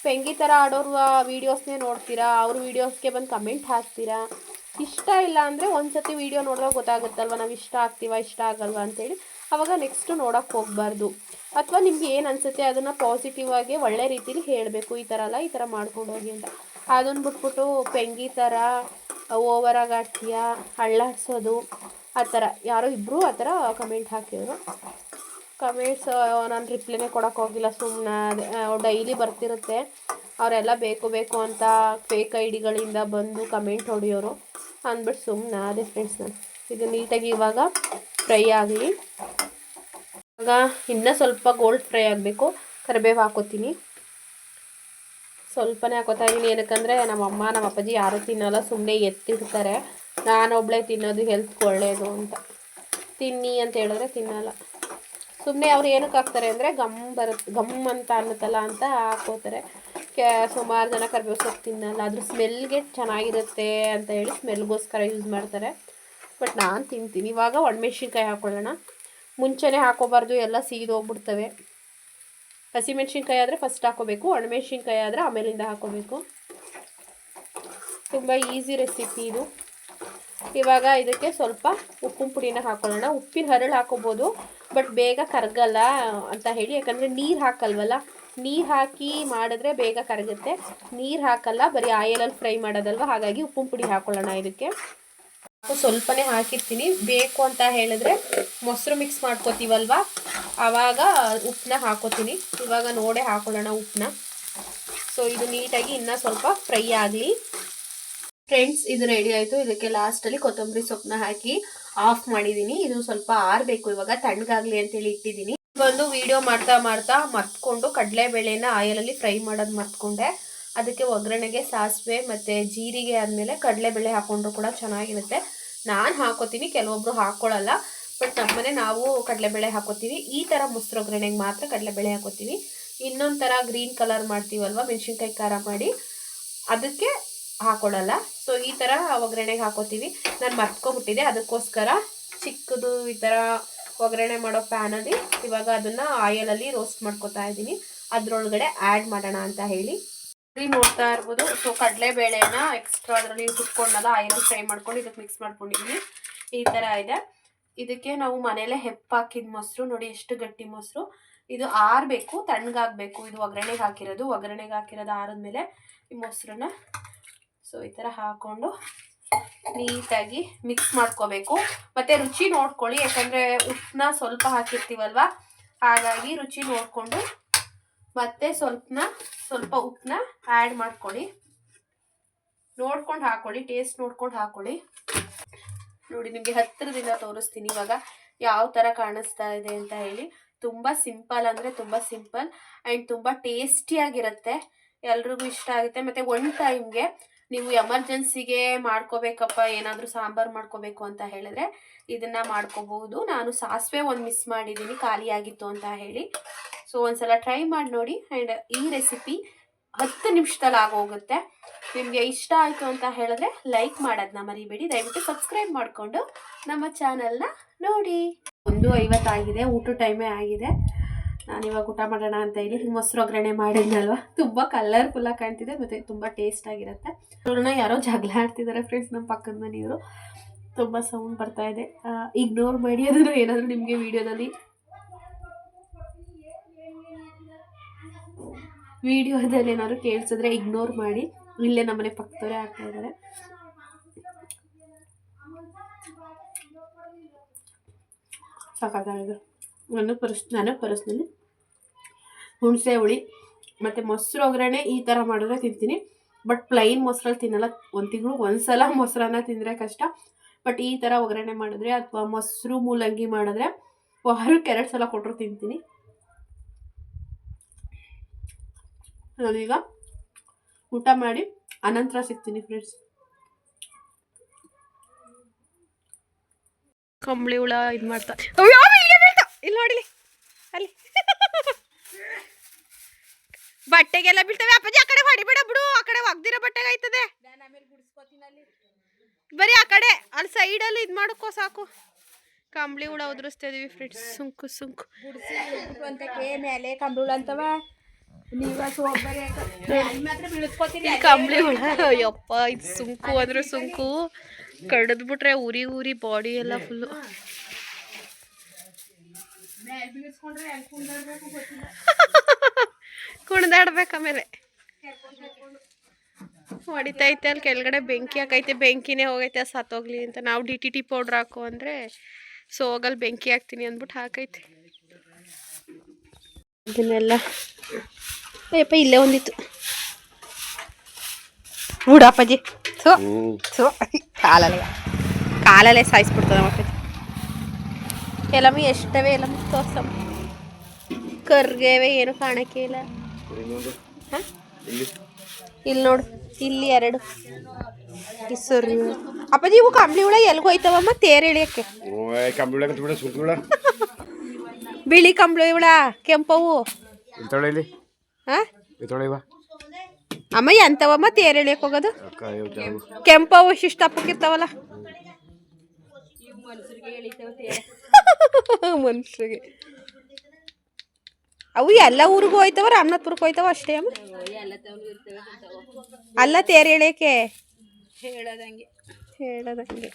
ಪೆಂಗಿ ಥರ ಆಡೋರು ವೀಡಿಯೋಸ್ನೇ ನೋಡ್ತೀರಾ? ಅವ್ರ ವೀಡಿಯೋಸ್ಗೆ ಬಂದು ಕಮೆಂಟ್ ಹಾಕ್ತೀರಾ? ಇಷ್ಟ ಇಲ್ಲ ಅಂದರೆ ಒಂದು ಸತಿ ವೀಡಿಯೋ ನೋಡಿದಾಗ ಗೊತ್ತಾಗುತ್ತಲ್ವ? ನಾವು ಇಷ್ಟ ಆಗ್ತೀವ, ಇಷ್ಟ ಆಗಲ್ವಾ ಅಂತೇಳಿ ಅವಾಗ ನೆಕ್ಸ್ಟು ನೋಡೋಕ್ಕೆ ಹೋಗಬಾರ್ದು. ಅಥವಾ ನಿಮ್ಗೆ ಏನು ಅನಿಸುತ್ತೆ ಅದನ್ನು ಪಾಸಿಟಿವ್ ಆಗಿ ಒಳ್ಳೆ ರೀತಿಲಿ ಹೇಳಬೇಕು. ಈ ಥರ ಅಲ್ಲ, ಈ ಥರ ಮಾಡ್ಕೊಂಡು ಹೋಗಿ ಅಂತ. ಅದನ್ನು ಬಿಟ್ಬಿಟ್ಟು ಪೆಂಗಿ ಥರ ಓವರಾಗಿ ಆಡ್ತೀಯಾ? ಅಳ್ಳಾಡ್ಸೋದು, ಆ ಥರ ಯಾರೋ ಇಬ್ಬರು ಆ ಥರ ಕಮೆಂಟ್ ಹಾಕಿದ್ರು. ಕಮೆಂಟ್ಸ್ ನಾನು ರಿಪ್ಲೈನೇ ಕೊಡೋಕೆ ಹೋಗಿಲ್ಲ ಸುಮ್ಮನೆ ಡೈಲಿ ಬರ್ತಿರುತ್ತೆ. ಅವರೆಲ್ಲ ಬೇಕು ಬೇಕು ಅಂತ ಫೇಕ್ ಐ ಡಿಗಳಿಂದ ಬಂದು ಕಮೆಂಟ್ ಹೊಡೆಯೋರು. ಅಂದ್ಬಿಟ್ಟು ಸುಮ್ಮನೆ ಅದೇ ಫ್ರೆಂಡ್ಸ್ ನಾನು. ಇದು ನೀಟಾಗಿ ಇವಾಗ ಫ್ರೈ ಆಗಲಿ. ಇವಾಗ ಇನ್ನೂ ಸ್ವಲ್ಪ ಗೋಲ್ಡ್ ಫ್ರೈ ಆಗಬೇಕು. ಕರಿಬೇವು ಹಾಕೋತೀನಿ. ಸ್ವಲ್ಪನೇ ಹಾಕೋತಾ ಇದ್ದೀನಿ ಏನಕ್ಕಂದರೆ ನಮ್ಮಮ್ಮ ನಮ್ಮ ಅಪ್ಪಾಜಿ ಯಾರೂ ತಿನ್ನಲ್ಲ ಸುಮ್ಮನೆ ಎತ್ತಿರ್ತಾರೆ. ನಾನೊಬ್ಳೆ ತಿನ್ನೋದು ಹೆಲ್ತ್ಗೆ ಒಳ್ಳೆಯದು ಅಂತ. ತಿನ್ನಿ ಅಂತ ಹೇಳಿದ್ರೆ ತಿನ್ನಲ್ಲ. ಸುಮ್ಮನೆ ಅವ್ರು ಏನಕ್ಕೆ ಹಾಕ್ತಾರೆ ಅಂದರೆ ಗಮ್ ಬರುತ್ತೆ ಗಮ್ ಅಂತ ಅನ್ನುತ್ತಲ್ಲ ಅಂತ ಹಾಕೋತಾರೆ ಕೆ, ಸುಮಾರು ಜನ ಕರಿಬೇವು ಸೊಪ್ಪು ತಿನ್ನಲ್ಲ, ಅದ್ರ ಸ್ಮೆಲ್ಗೆ ಚೆನ್ನಾಗಿರುತ್ತೆ ಅಂತ ಹೇಳಿ ಸ್ಮೆಲ್ಗೋಸ್ಕರ ಯೂಸ್ ಮಾಡ್ತಾರೆ. ಬಟ್ ನಾನು ತಿಂತೀನಿ. ಇವಾಗ ಒಣಮೆಣ್ಸಿನ್ಕಾಯಿ ಹಾಕ್ಕೊಳ್ಳೋಣ ಮುಂಚೆನೇ ಹಾಕೋಬಾರ್ದು, ಎಲ್ಲ ಸೀದೋಗ್ಬಿಡ್ತವೆ ಹಸಿಮೆಣ್ಸಿನ್ಕಾಯಿ ಆದರೆ ಫಸ್ಟ್ ಹಾಕೋಬೇಕು, ಒಣಮೆಣ್ಸಿನ್ಕಾಯಿ ಆದರೆ ಆಮೇಲಿಂದ ಹಾಕೋಬೇಕು. ತುಂಬ ಈಸಿ ರೆಸಿಪಿ ಇದು. ಇವಾಗ ಇದಕ್ಕೆ ಸ್ವಲ್ಪ ಉಪ್ಪಿನ ಪುಡಿನ ಹಾಕೊಳ್ಳೋಣ. ಉಪ್ಪಿನ ಹರಳು ಹಾಕೋಬೋದು. ಬಟ್ ಬೇಗ ಕರಗಲ್ಲ ಅಂತ ಹೇಳಿ, ಯಾಕಂದರೆ ನೀರು ಹಾಕಲ್ವಲ್ಲ? ನೀರು ಹಾಕಿ ಮಾಡಿದ್ರೆ ಬೇಗ ಕರಗುತ್ತೆ. ನೀರು ಹಾಕಲ್ಲ, ಬರೀ ಆಯಿಲಲ್ಲಿ ಫ್ರೈ ಮಾಡೋದಲ್ವ? ಹಾಗಾಗಿ ಉಪ್ಪಿನ ಪುಡಿ ಹಾಕೊಳ್ಳೋಣ ಇದಕ್ಕೆ. ಸ್ವಲ್ಪನೇ ಹಾಕಿರ್ತೀನಿ. ಬೇಕು ಅಂತ ಹೇಳಿದ್ರೆ ಮೊಸರು ಮಿಕ್ಸ್ ಮಾಡ್ಕೋತೀವಲ್ವ? ಆವಾಗ ಉಪ್ಪನ್ನ ಹಾಕೋತೀನಿ. ಇವಾಗ ನೋಡೇ ಹಾಕೊಳ್ಳೋಣ ಉಪ್ಪನ್ನ ಸೊ ಇದು ನೀಟಾಗಿ ಇನ್ನೂ ಸ್ವಲ್ಪ ಫ್ರೈ ಆಗಲಿ. ಫ್ರೆಂಡ್ಸ್, ಇದು ರೆಡಿ ಆಯಿತು. ಇದಕ್ಕೆ ಲಾಸ್ಟಲ್ಲಿ ಕೊತ್ತಂಬರಿ ಸೊಪ್ಪನ್ನ ಹಾಕಿ ಆಫ್ ಮಾಡಿದ್ದೀನಿ ಇದು ಸ್ವಲ್ಪ ಆರಬೇಕು. ಇವಾಗ ತಣ್ಣಗಾಗಲಿ ಅಂತೇಳಿ ಇಟ್ಟಿದ್ದೀನಿ ಒಂದು ವಿಡಿಯೋ ಮಾಡ್ತಾ ಮಾಡ್ತಾ ಮರ್ತ್ಕೊಂಡು ಕಡಲೆಬೇಳೆನ ಆಯಿಲಲ್ಲಿ ಫ್ರೈ ಮಾಡೋದು ಮರ್ತ್ಕೊಂಡೆ. ಅದಕ್ಕೆ ಒಗ್ಗರಣೆಗೆ ಸಾಸಿವೆ ಮತ್ತು ಜೀರಿಗೆ ಆದಮೇಲೆ ಕಡಲೆಬೇಳೆ ಹಾಕೊಂಡ್ರು ಕೂಡ ಚೆನ್ನಾಗಿರುತ್ತೆ. ನಾನು ಹಾಕೋತೀನಿ, ಕೆಲವೊಬ್ರು ಹಾಕ್ಕೊಳ್ಳಲ್ಲ ಬಟ್ ನಮ್ಮನೆ ನಾವು ಕಡಲೆಬೇಳೆ ಹಾಕೋತೀವಿ. ಈ ಥರ ಮೊಸರು ಒಗ್ಗರಣೆಗೆ ಮಾತ್ರ ಕಡಲೆಬೇಳೆ ಹಾಕೋತೀವಿ. ಇನ್ನೊಂದು ಥರ ಗ್ರೀನ್ ಕಲರ್ ಮಾಡ್ತೀವಲ್ವ? ಮೆಣಸಿನ್ಕಾಯಿ ಖಾರ ಮಾಡಿ. ಅದಕ್ಕೆ ಹಾಕೊಳ್ಳಲ್ಲ. ಸೊ ಈ ಥರ ಒಗ್ಗರಣೆಗೆ ಹಾಕೋತೀವಿ. ನಾನು ಮರ್ತ್ಕೊಬಿಟ್ಟಿದ್ದೆ. ಅದಕ್ಕೋಸ್ಕರ ಚಿಕ್ಕದು ಈ ಥರ ಒಗ್ಗರಣೆ ಮಾಡೋ ಪ್ಯಾನಲ್ಲಿ ಇವಾಗ ಅದನ್ನು ಆಯಲಲ್ಲಿ ರೋಸ್ಟ್ ಮಾಡ್ಕೊತಾ ಇದ್ದೀನಿ. ಅದರೊಳಗಡೆ ಆ್ಯಡ್ ಮಾಡೋಣ ಅಂತ ಹೇಳಿ. ನೋಡ್ತಾ ಇರ್ಬೋದು. ಸೊ ಕಡಲೆಬೇಳೆನ ಎಕ್ಸ್ಟ್ರಾ ಅದರಲ್ಲಿ ಕುಟ್ಕೊಂಡಲ್ಲ ಆಯಿಲ್ ಫ್ರೈ ಮಾಡ್ಕೊಂಡು ಇದಕ್ಕೆ ಮಿಕ್ಸ್ ಮಾಡ್ಕೊಂಡಿದ್ದೀನಿ ಈ ಥರ ಇದೆ. ಇದಕ್ಕೆ ನಾವು ಮನೇಲೆ ಹೆಪ್ಪಾಕಿದ ಮೊಸರು. ನೋಡಿ, ಎಷ್ಟು ಗಟ್ಟಿ ಮೊಸರು. ಇದು ಆರಬೇಕು, ತಣ್ಣಗಾಗಬೇಕು. ಇದು ಒಗ್ಗರಣೆಗೆ ಹಾಕಿರೋದು. ಒಗ್ಗರಣೆಗೆ ಹಾಕಿರೋದು ಆರಿದ್ಮೇಲೆ ಈ ಮೊಸರನ್ನ ಸೊ ಈ ಥರ ಹಾಕ್ಕೊಂಡು ನೀಟಾಗಿ ಮಿಕ್ಸ್ ಮಾಡ್ಕೋಬೇಕು. ಮತ್ತು ರುಚಿ ನೋಡ್ಕೊಳ್ಳಿ, ಯಾಕಂದರೆ ಉಪ್ಪನ್ನ ಸ್ವಲ್ಪ ಹಾಕಿರ್ತೀವಲ್ವ? ಹಾಗಾಗಿ ರುಚಿ ನೋಡಿಕೊಂಡು ಮತ್ತೆ ಸ್ವಲ್ಪನ, ಸ್ವಲ್ಪ ಉಪ್ಪನ್ನ ಆ್ಯಡ್ ಮಾಡ್ಕೊಳ್ಳಿ. ನೋಡ್ಕೊಂಡು ಹಾಕೊಳ್ಳಿ ಟೇಸ್ಟ್ ನೋಡ್ಕೊಂಡು ಹಾಕೊಳ್ಳಿ. ನೋಡಿ, ನಿಮಗೆ ಹತ್ತಿರದಿಂದ ತೋರಿಸ್ತೀನಿ ಇವಾಗ ಯಾವ ಥರ ಕಾಣಿಸ್ತಾ ಇದೆ ಅಂತ ಹೇಳಿ. ತುಂಬ ಸಿಂಪಲ್ ಅಂದರೆ ತುಂಬ ಸಿಂಪಲ್ ಆ್ಯಂಡ್ ತುಂಬ ಟೇಸ್ಟಿಯಾಗಿರುತ್ತೆ ಎಲ್ರಿಗೂ ಇಷ್ಟ ಆಗುತ್ತೆ. ಮತ್ತು ಒನ್ ಟೈಮ್ಗೆ ನೀವು ಎಮರ್ಜೆನ್ಸಿಗೆ ಮಾಡ್ಕೋಬೇಕಪ್ಪ, ಏನಾದರೂ ಸಾಂಬಾರು ಮಾಡ್ಕೋಬೇಕು ಅಂತ ಹೇಳಿದ್ರೆ ಇದನ್ನು ಮಾಡ್ಕೋಬಹುದು. ನಾನು ಸಾಸಿವೆ ಒಂದು ಮಿಸ್ ಮಾಡಿದ್ದೀನಿ ಖಾಲಿಯಾಗಿತ್ತು ಅಂತ ಹೇಳಿ. ಸೊ ಒಂದ್ಸಲ ಟ್ರೈ ಮಾಡಿ ನೋಡಿ. ಆ್ಯಂಡ್ ಈ ರೆಸಿಪಿ ಹತ್ತು ನಿಮಿಷದಲ್ಲಿ ಆಗೋಗುತ್ತೆ. ನಿಮಗೆ ಇಷ್ಟ ಆಯಿತು ಅಂತ ಹೇಳಿದ್ರೆ ಲೈಕ್ ಮಾಡೋದನ್ನ ಮರಿಬೇಡಿ. ದಯವಿಟ್ಟು ಸಬ್ಸ್ಕ್ರೈಬ್ ಮಾಡಿಕೊಂಡು ನಮ್ಮ ಚಾನಲ್ನ ನೋಡಿ. ಒಂದು ಐವತ್ತಾಗಿದೆ ಊಟ ಟೈಮೇ ಆಗಿದೆ. ನಾನು ಇವಾಗ ಊಟ ಮಾಡೋಣ ಅಂತ ಹೇಳಿ ಮೊಸರು ಒಗ್ಗರಣೆ ಮಾಡಿದ್ನಲ್ವ? ತುಂಬ ಕಲರ್ಫುಲ್ಲಾಗಿ ಕಾಣ್ತಿದೆ ಮತ್ತು ತುಂಬ ಟೇಸ್ಟ್ ಆಗಿರುತ್ತೆ. ಅವ್ರನ್ನ ಯಾರೋ ಜಗಳ ಆಡ್ತಿದ್ದಾರೆ ಫ್ರೆಂಡ್ಸ್ ನಮ್ಮ ಪಕ್ಕದ ಮನೆಯವರು. ತುಂಬ ಸೌಂಡ್ ಬರ್ತಾ ಇದೆ. ಇಗ್ನೋರ್ ಮಾಡಿ ಅದನ್ನು ಏನಾದರೂ ನಿಮಗೆ ವಿಡಿಯೋದಲ್ಲಿ ವಿಡಿಯೋದಲ್ಲಿ ಏನಾದ್ರು ಕೇಳಿಸಿದ್ರೆ ಇಗ್ನೋರ್ ಮಾಡಿ. ಇಲ್ಲೇ ನಮ್ಮನೆ ಪಕ್ಕದವರೇ ಆಗ್ತಾ ಇದ್ದಾರೆ ಸಾಕಾಗ ನಾನು ಪರ್ಸ್ ನಾನು ಪರ್ಸ್ನಲ್ಲಿ ಹುಣಸೆ ಹುಳಿ, ಮತ್ತು ಮೊಸರು ಒಗ್ಗರಣೆ ಈ ಥರ ಮಾಡಿದ್ರೆ ತಿಂತೀನಿ. ಬಟ್ ಪ್ಲೈನ್ ಮೊಸರಲ್ಲಿ ತಿನ್ನಲ್ಲ. ಒಂದು ತಿಂಗಳು ಒಂದು ಸಲ ಮೊಸರನ್ನ ತಿಂದರೆ ಕಷ್ಟ. ಬಟ್ ಈ ಥರ ಒಗ್ಗರಣೆ ಮಾಡಿದ್ರೆ ಅಥವಾ ಮೊಸರು ಮೂಲಂಗಿ ಮಾಡಿದ್ರೆ ವಾರಕ್ಕೆ ಎರಡು ಸಲ ಕೊಟ್ಟರು ತಿಂತೀನಿ. ನಾನೀಗ ಊಟ ಮಾಡಿ ಅನಂತರ ಸಿಗ್ತೀನಿ ಫ್ರೆಂಡ್ಸ್ ಕಂಬಳಿ ಹುಳ ಇದು ಮಾಡ್ತಾ ಇಲ್ಲಿ ನೋಡಿಲಿ ಅಲ್ಲಿ. ಬಟ್ಟೆಗೆಲ್ಲ ಬೀಳ್ತವೆ. ಅಪ್ಪಾಜಿ, ಆ ಕಡೆ ಹೊಡಿಬೇಡ ಬಿಡು. ಆ ಕಡೆ ಒಗ್ದಿರೋ ಬಟ್ಟೆಗೆ ಆಯ್ತದೆ. ಬರೀ ಆ ಕಡೆ. ಅಲ್ಲಿ ಸೈಡಲ್ಲಿ ಇದು ಮಾಡಕ್ಕೋ ಸಾಕು. ಕಂಬಳಿ ಹುಳ ಉದುರಿಸ್ತಾ ಇದೀವಿ ಫ್ರೆಂಡ್ಸ್ ಸುಂಕು ಸುಂಕು. ಮೇಲೆ ಕಂಬಳಿ ಹುಳ. ಅಂತವ ಕಂಬಳಿ ಹುಳ ಯಪ್ಪ ಇದು ಸುಂಕು ಅಂದ್ರೆ ಸುಂಕು. ಕಡಿದ್ಬಿಟ್ರೆ ಉರಿ ಉರಿ ಬಾಡಿ ಎಲ್ಲ ಫುಲ್ಲು ಮೇಲೆ ಬೀಳಿಸ್ಕೊಂಡ್ರೆ ಅಲ್ಲಿ ಕುಂದಿರ್ಬೇಕು ಗೊತ್ತಿಲ್ಲ ಕುಣಿದಾಡ್ಬೇಕು ಆಮೇಲೆ. ಹೊಡಿತೈತೆ ಅಲ್ಲಿ ಕೆಳಗಡೆ ಬೆಂಕಿ ಹಾಕೈತೆ. ಬೆಂಕಿನೇ ಹೋಗೈತೆ ಸತ್ತೋಗ್ಲಿ ಅಂತ. ನಾವು ಡಿ ಟಿ ಟಿ ಪೌಡ್ರ್ ಹಾಕು ಅಂದರೆ ಸೊ ಹೋಗಲ್ಲಿ ಬೆಂಕಿ ಹಾಕ್ತೀನಿ ಅಂದ್ಬಿಟ್ಟು ಹಾಕೈತೆ. ಇದನ್ನೆಲ್ಲ ಅಯ್ಯಪ್ಪ ಇಲ್ಲೇ ಒಂದಿತ್ತು. ಬಿಡಪ್ಪಾಜಿ ಸೊ ಸೊ ಕಾಲಲ್ಲೇ ಕಾಲಲ್ಲೇ ಸಾಯಿಸ್ಬಿಡ್ತದೆ ಮಕ್ಕಳು. ಎಲ್ಲಮ್ಮ ಎಷ್ಟವೆ ಎಲ್ಲಮ್ಮ ತೋರ್ಸಮ್ಮ ಕರ್ಗೇವೆ ಏನು ಕಾಣಕ್ಕೆ ಇಲ್ಲ. ಹ? ಇಲ್ಲಿ ನೋಡು ಇಲ್ಲಿ ಎರಡು. ಸರಿ ಅಪ್ಪಾಜಿ ಇವು ಕಂಬಳಿ ಹುಳ ಎಲ್ಗೆ ಹೋಯ್ತವಮ್ಮ ತೇರ್ ಎಳಿಯಕ್ಕೆ? ಕಂಬಳ ಬಿಡ ಸುತ್ತುಳ ಬಿಳಿ ಕಂಬಳಿ ಹುಳ ಕೆಂಪವು. ಅಮ್ಮ ಎಂತವಮ್ಮ ತೇರು ಇಳಿಯಕ್ಕೆ ಹೋಗೋದು. ಕೆಂಪವು ಶಿಷ್ಟಪ್ಪಕ್ಕಿರ್ತಾವಲ್ಲ ಮನುಷ್ಯರಿಗೆ ಅವು ಎಲ್ಲ ಊರಿಗೂ ಹೋಯ್ತವ ರಾಮನಾಥ್ಪುರಕ್ಕೆ ಹೋಯ್ತವ ಅಷ್ಟೇ ಅಮ್ಮ? ಅಲ್ಲ ತೇರು ಹೇಳಕ್ಕೆ ಹೇಳದಂಗೆ. ಹೇಳದಂಗೆ.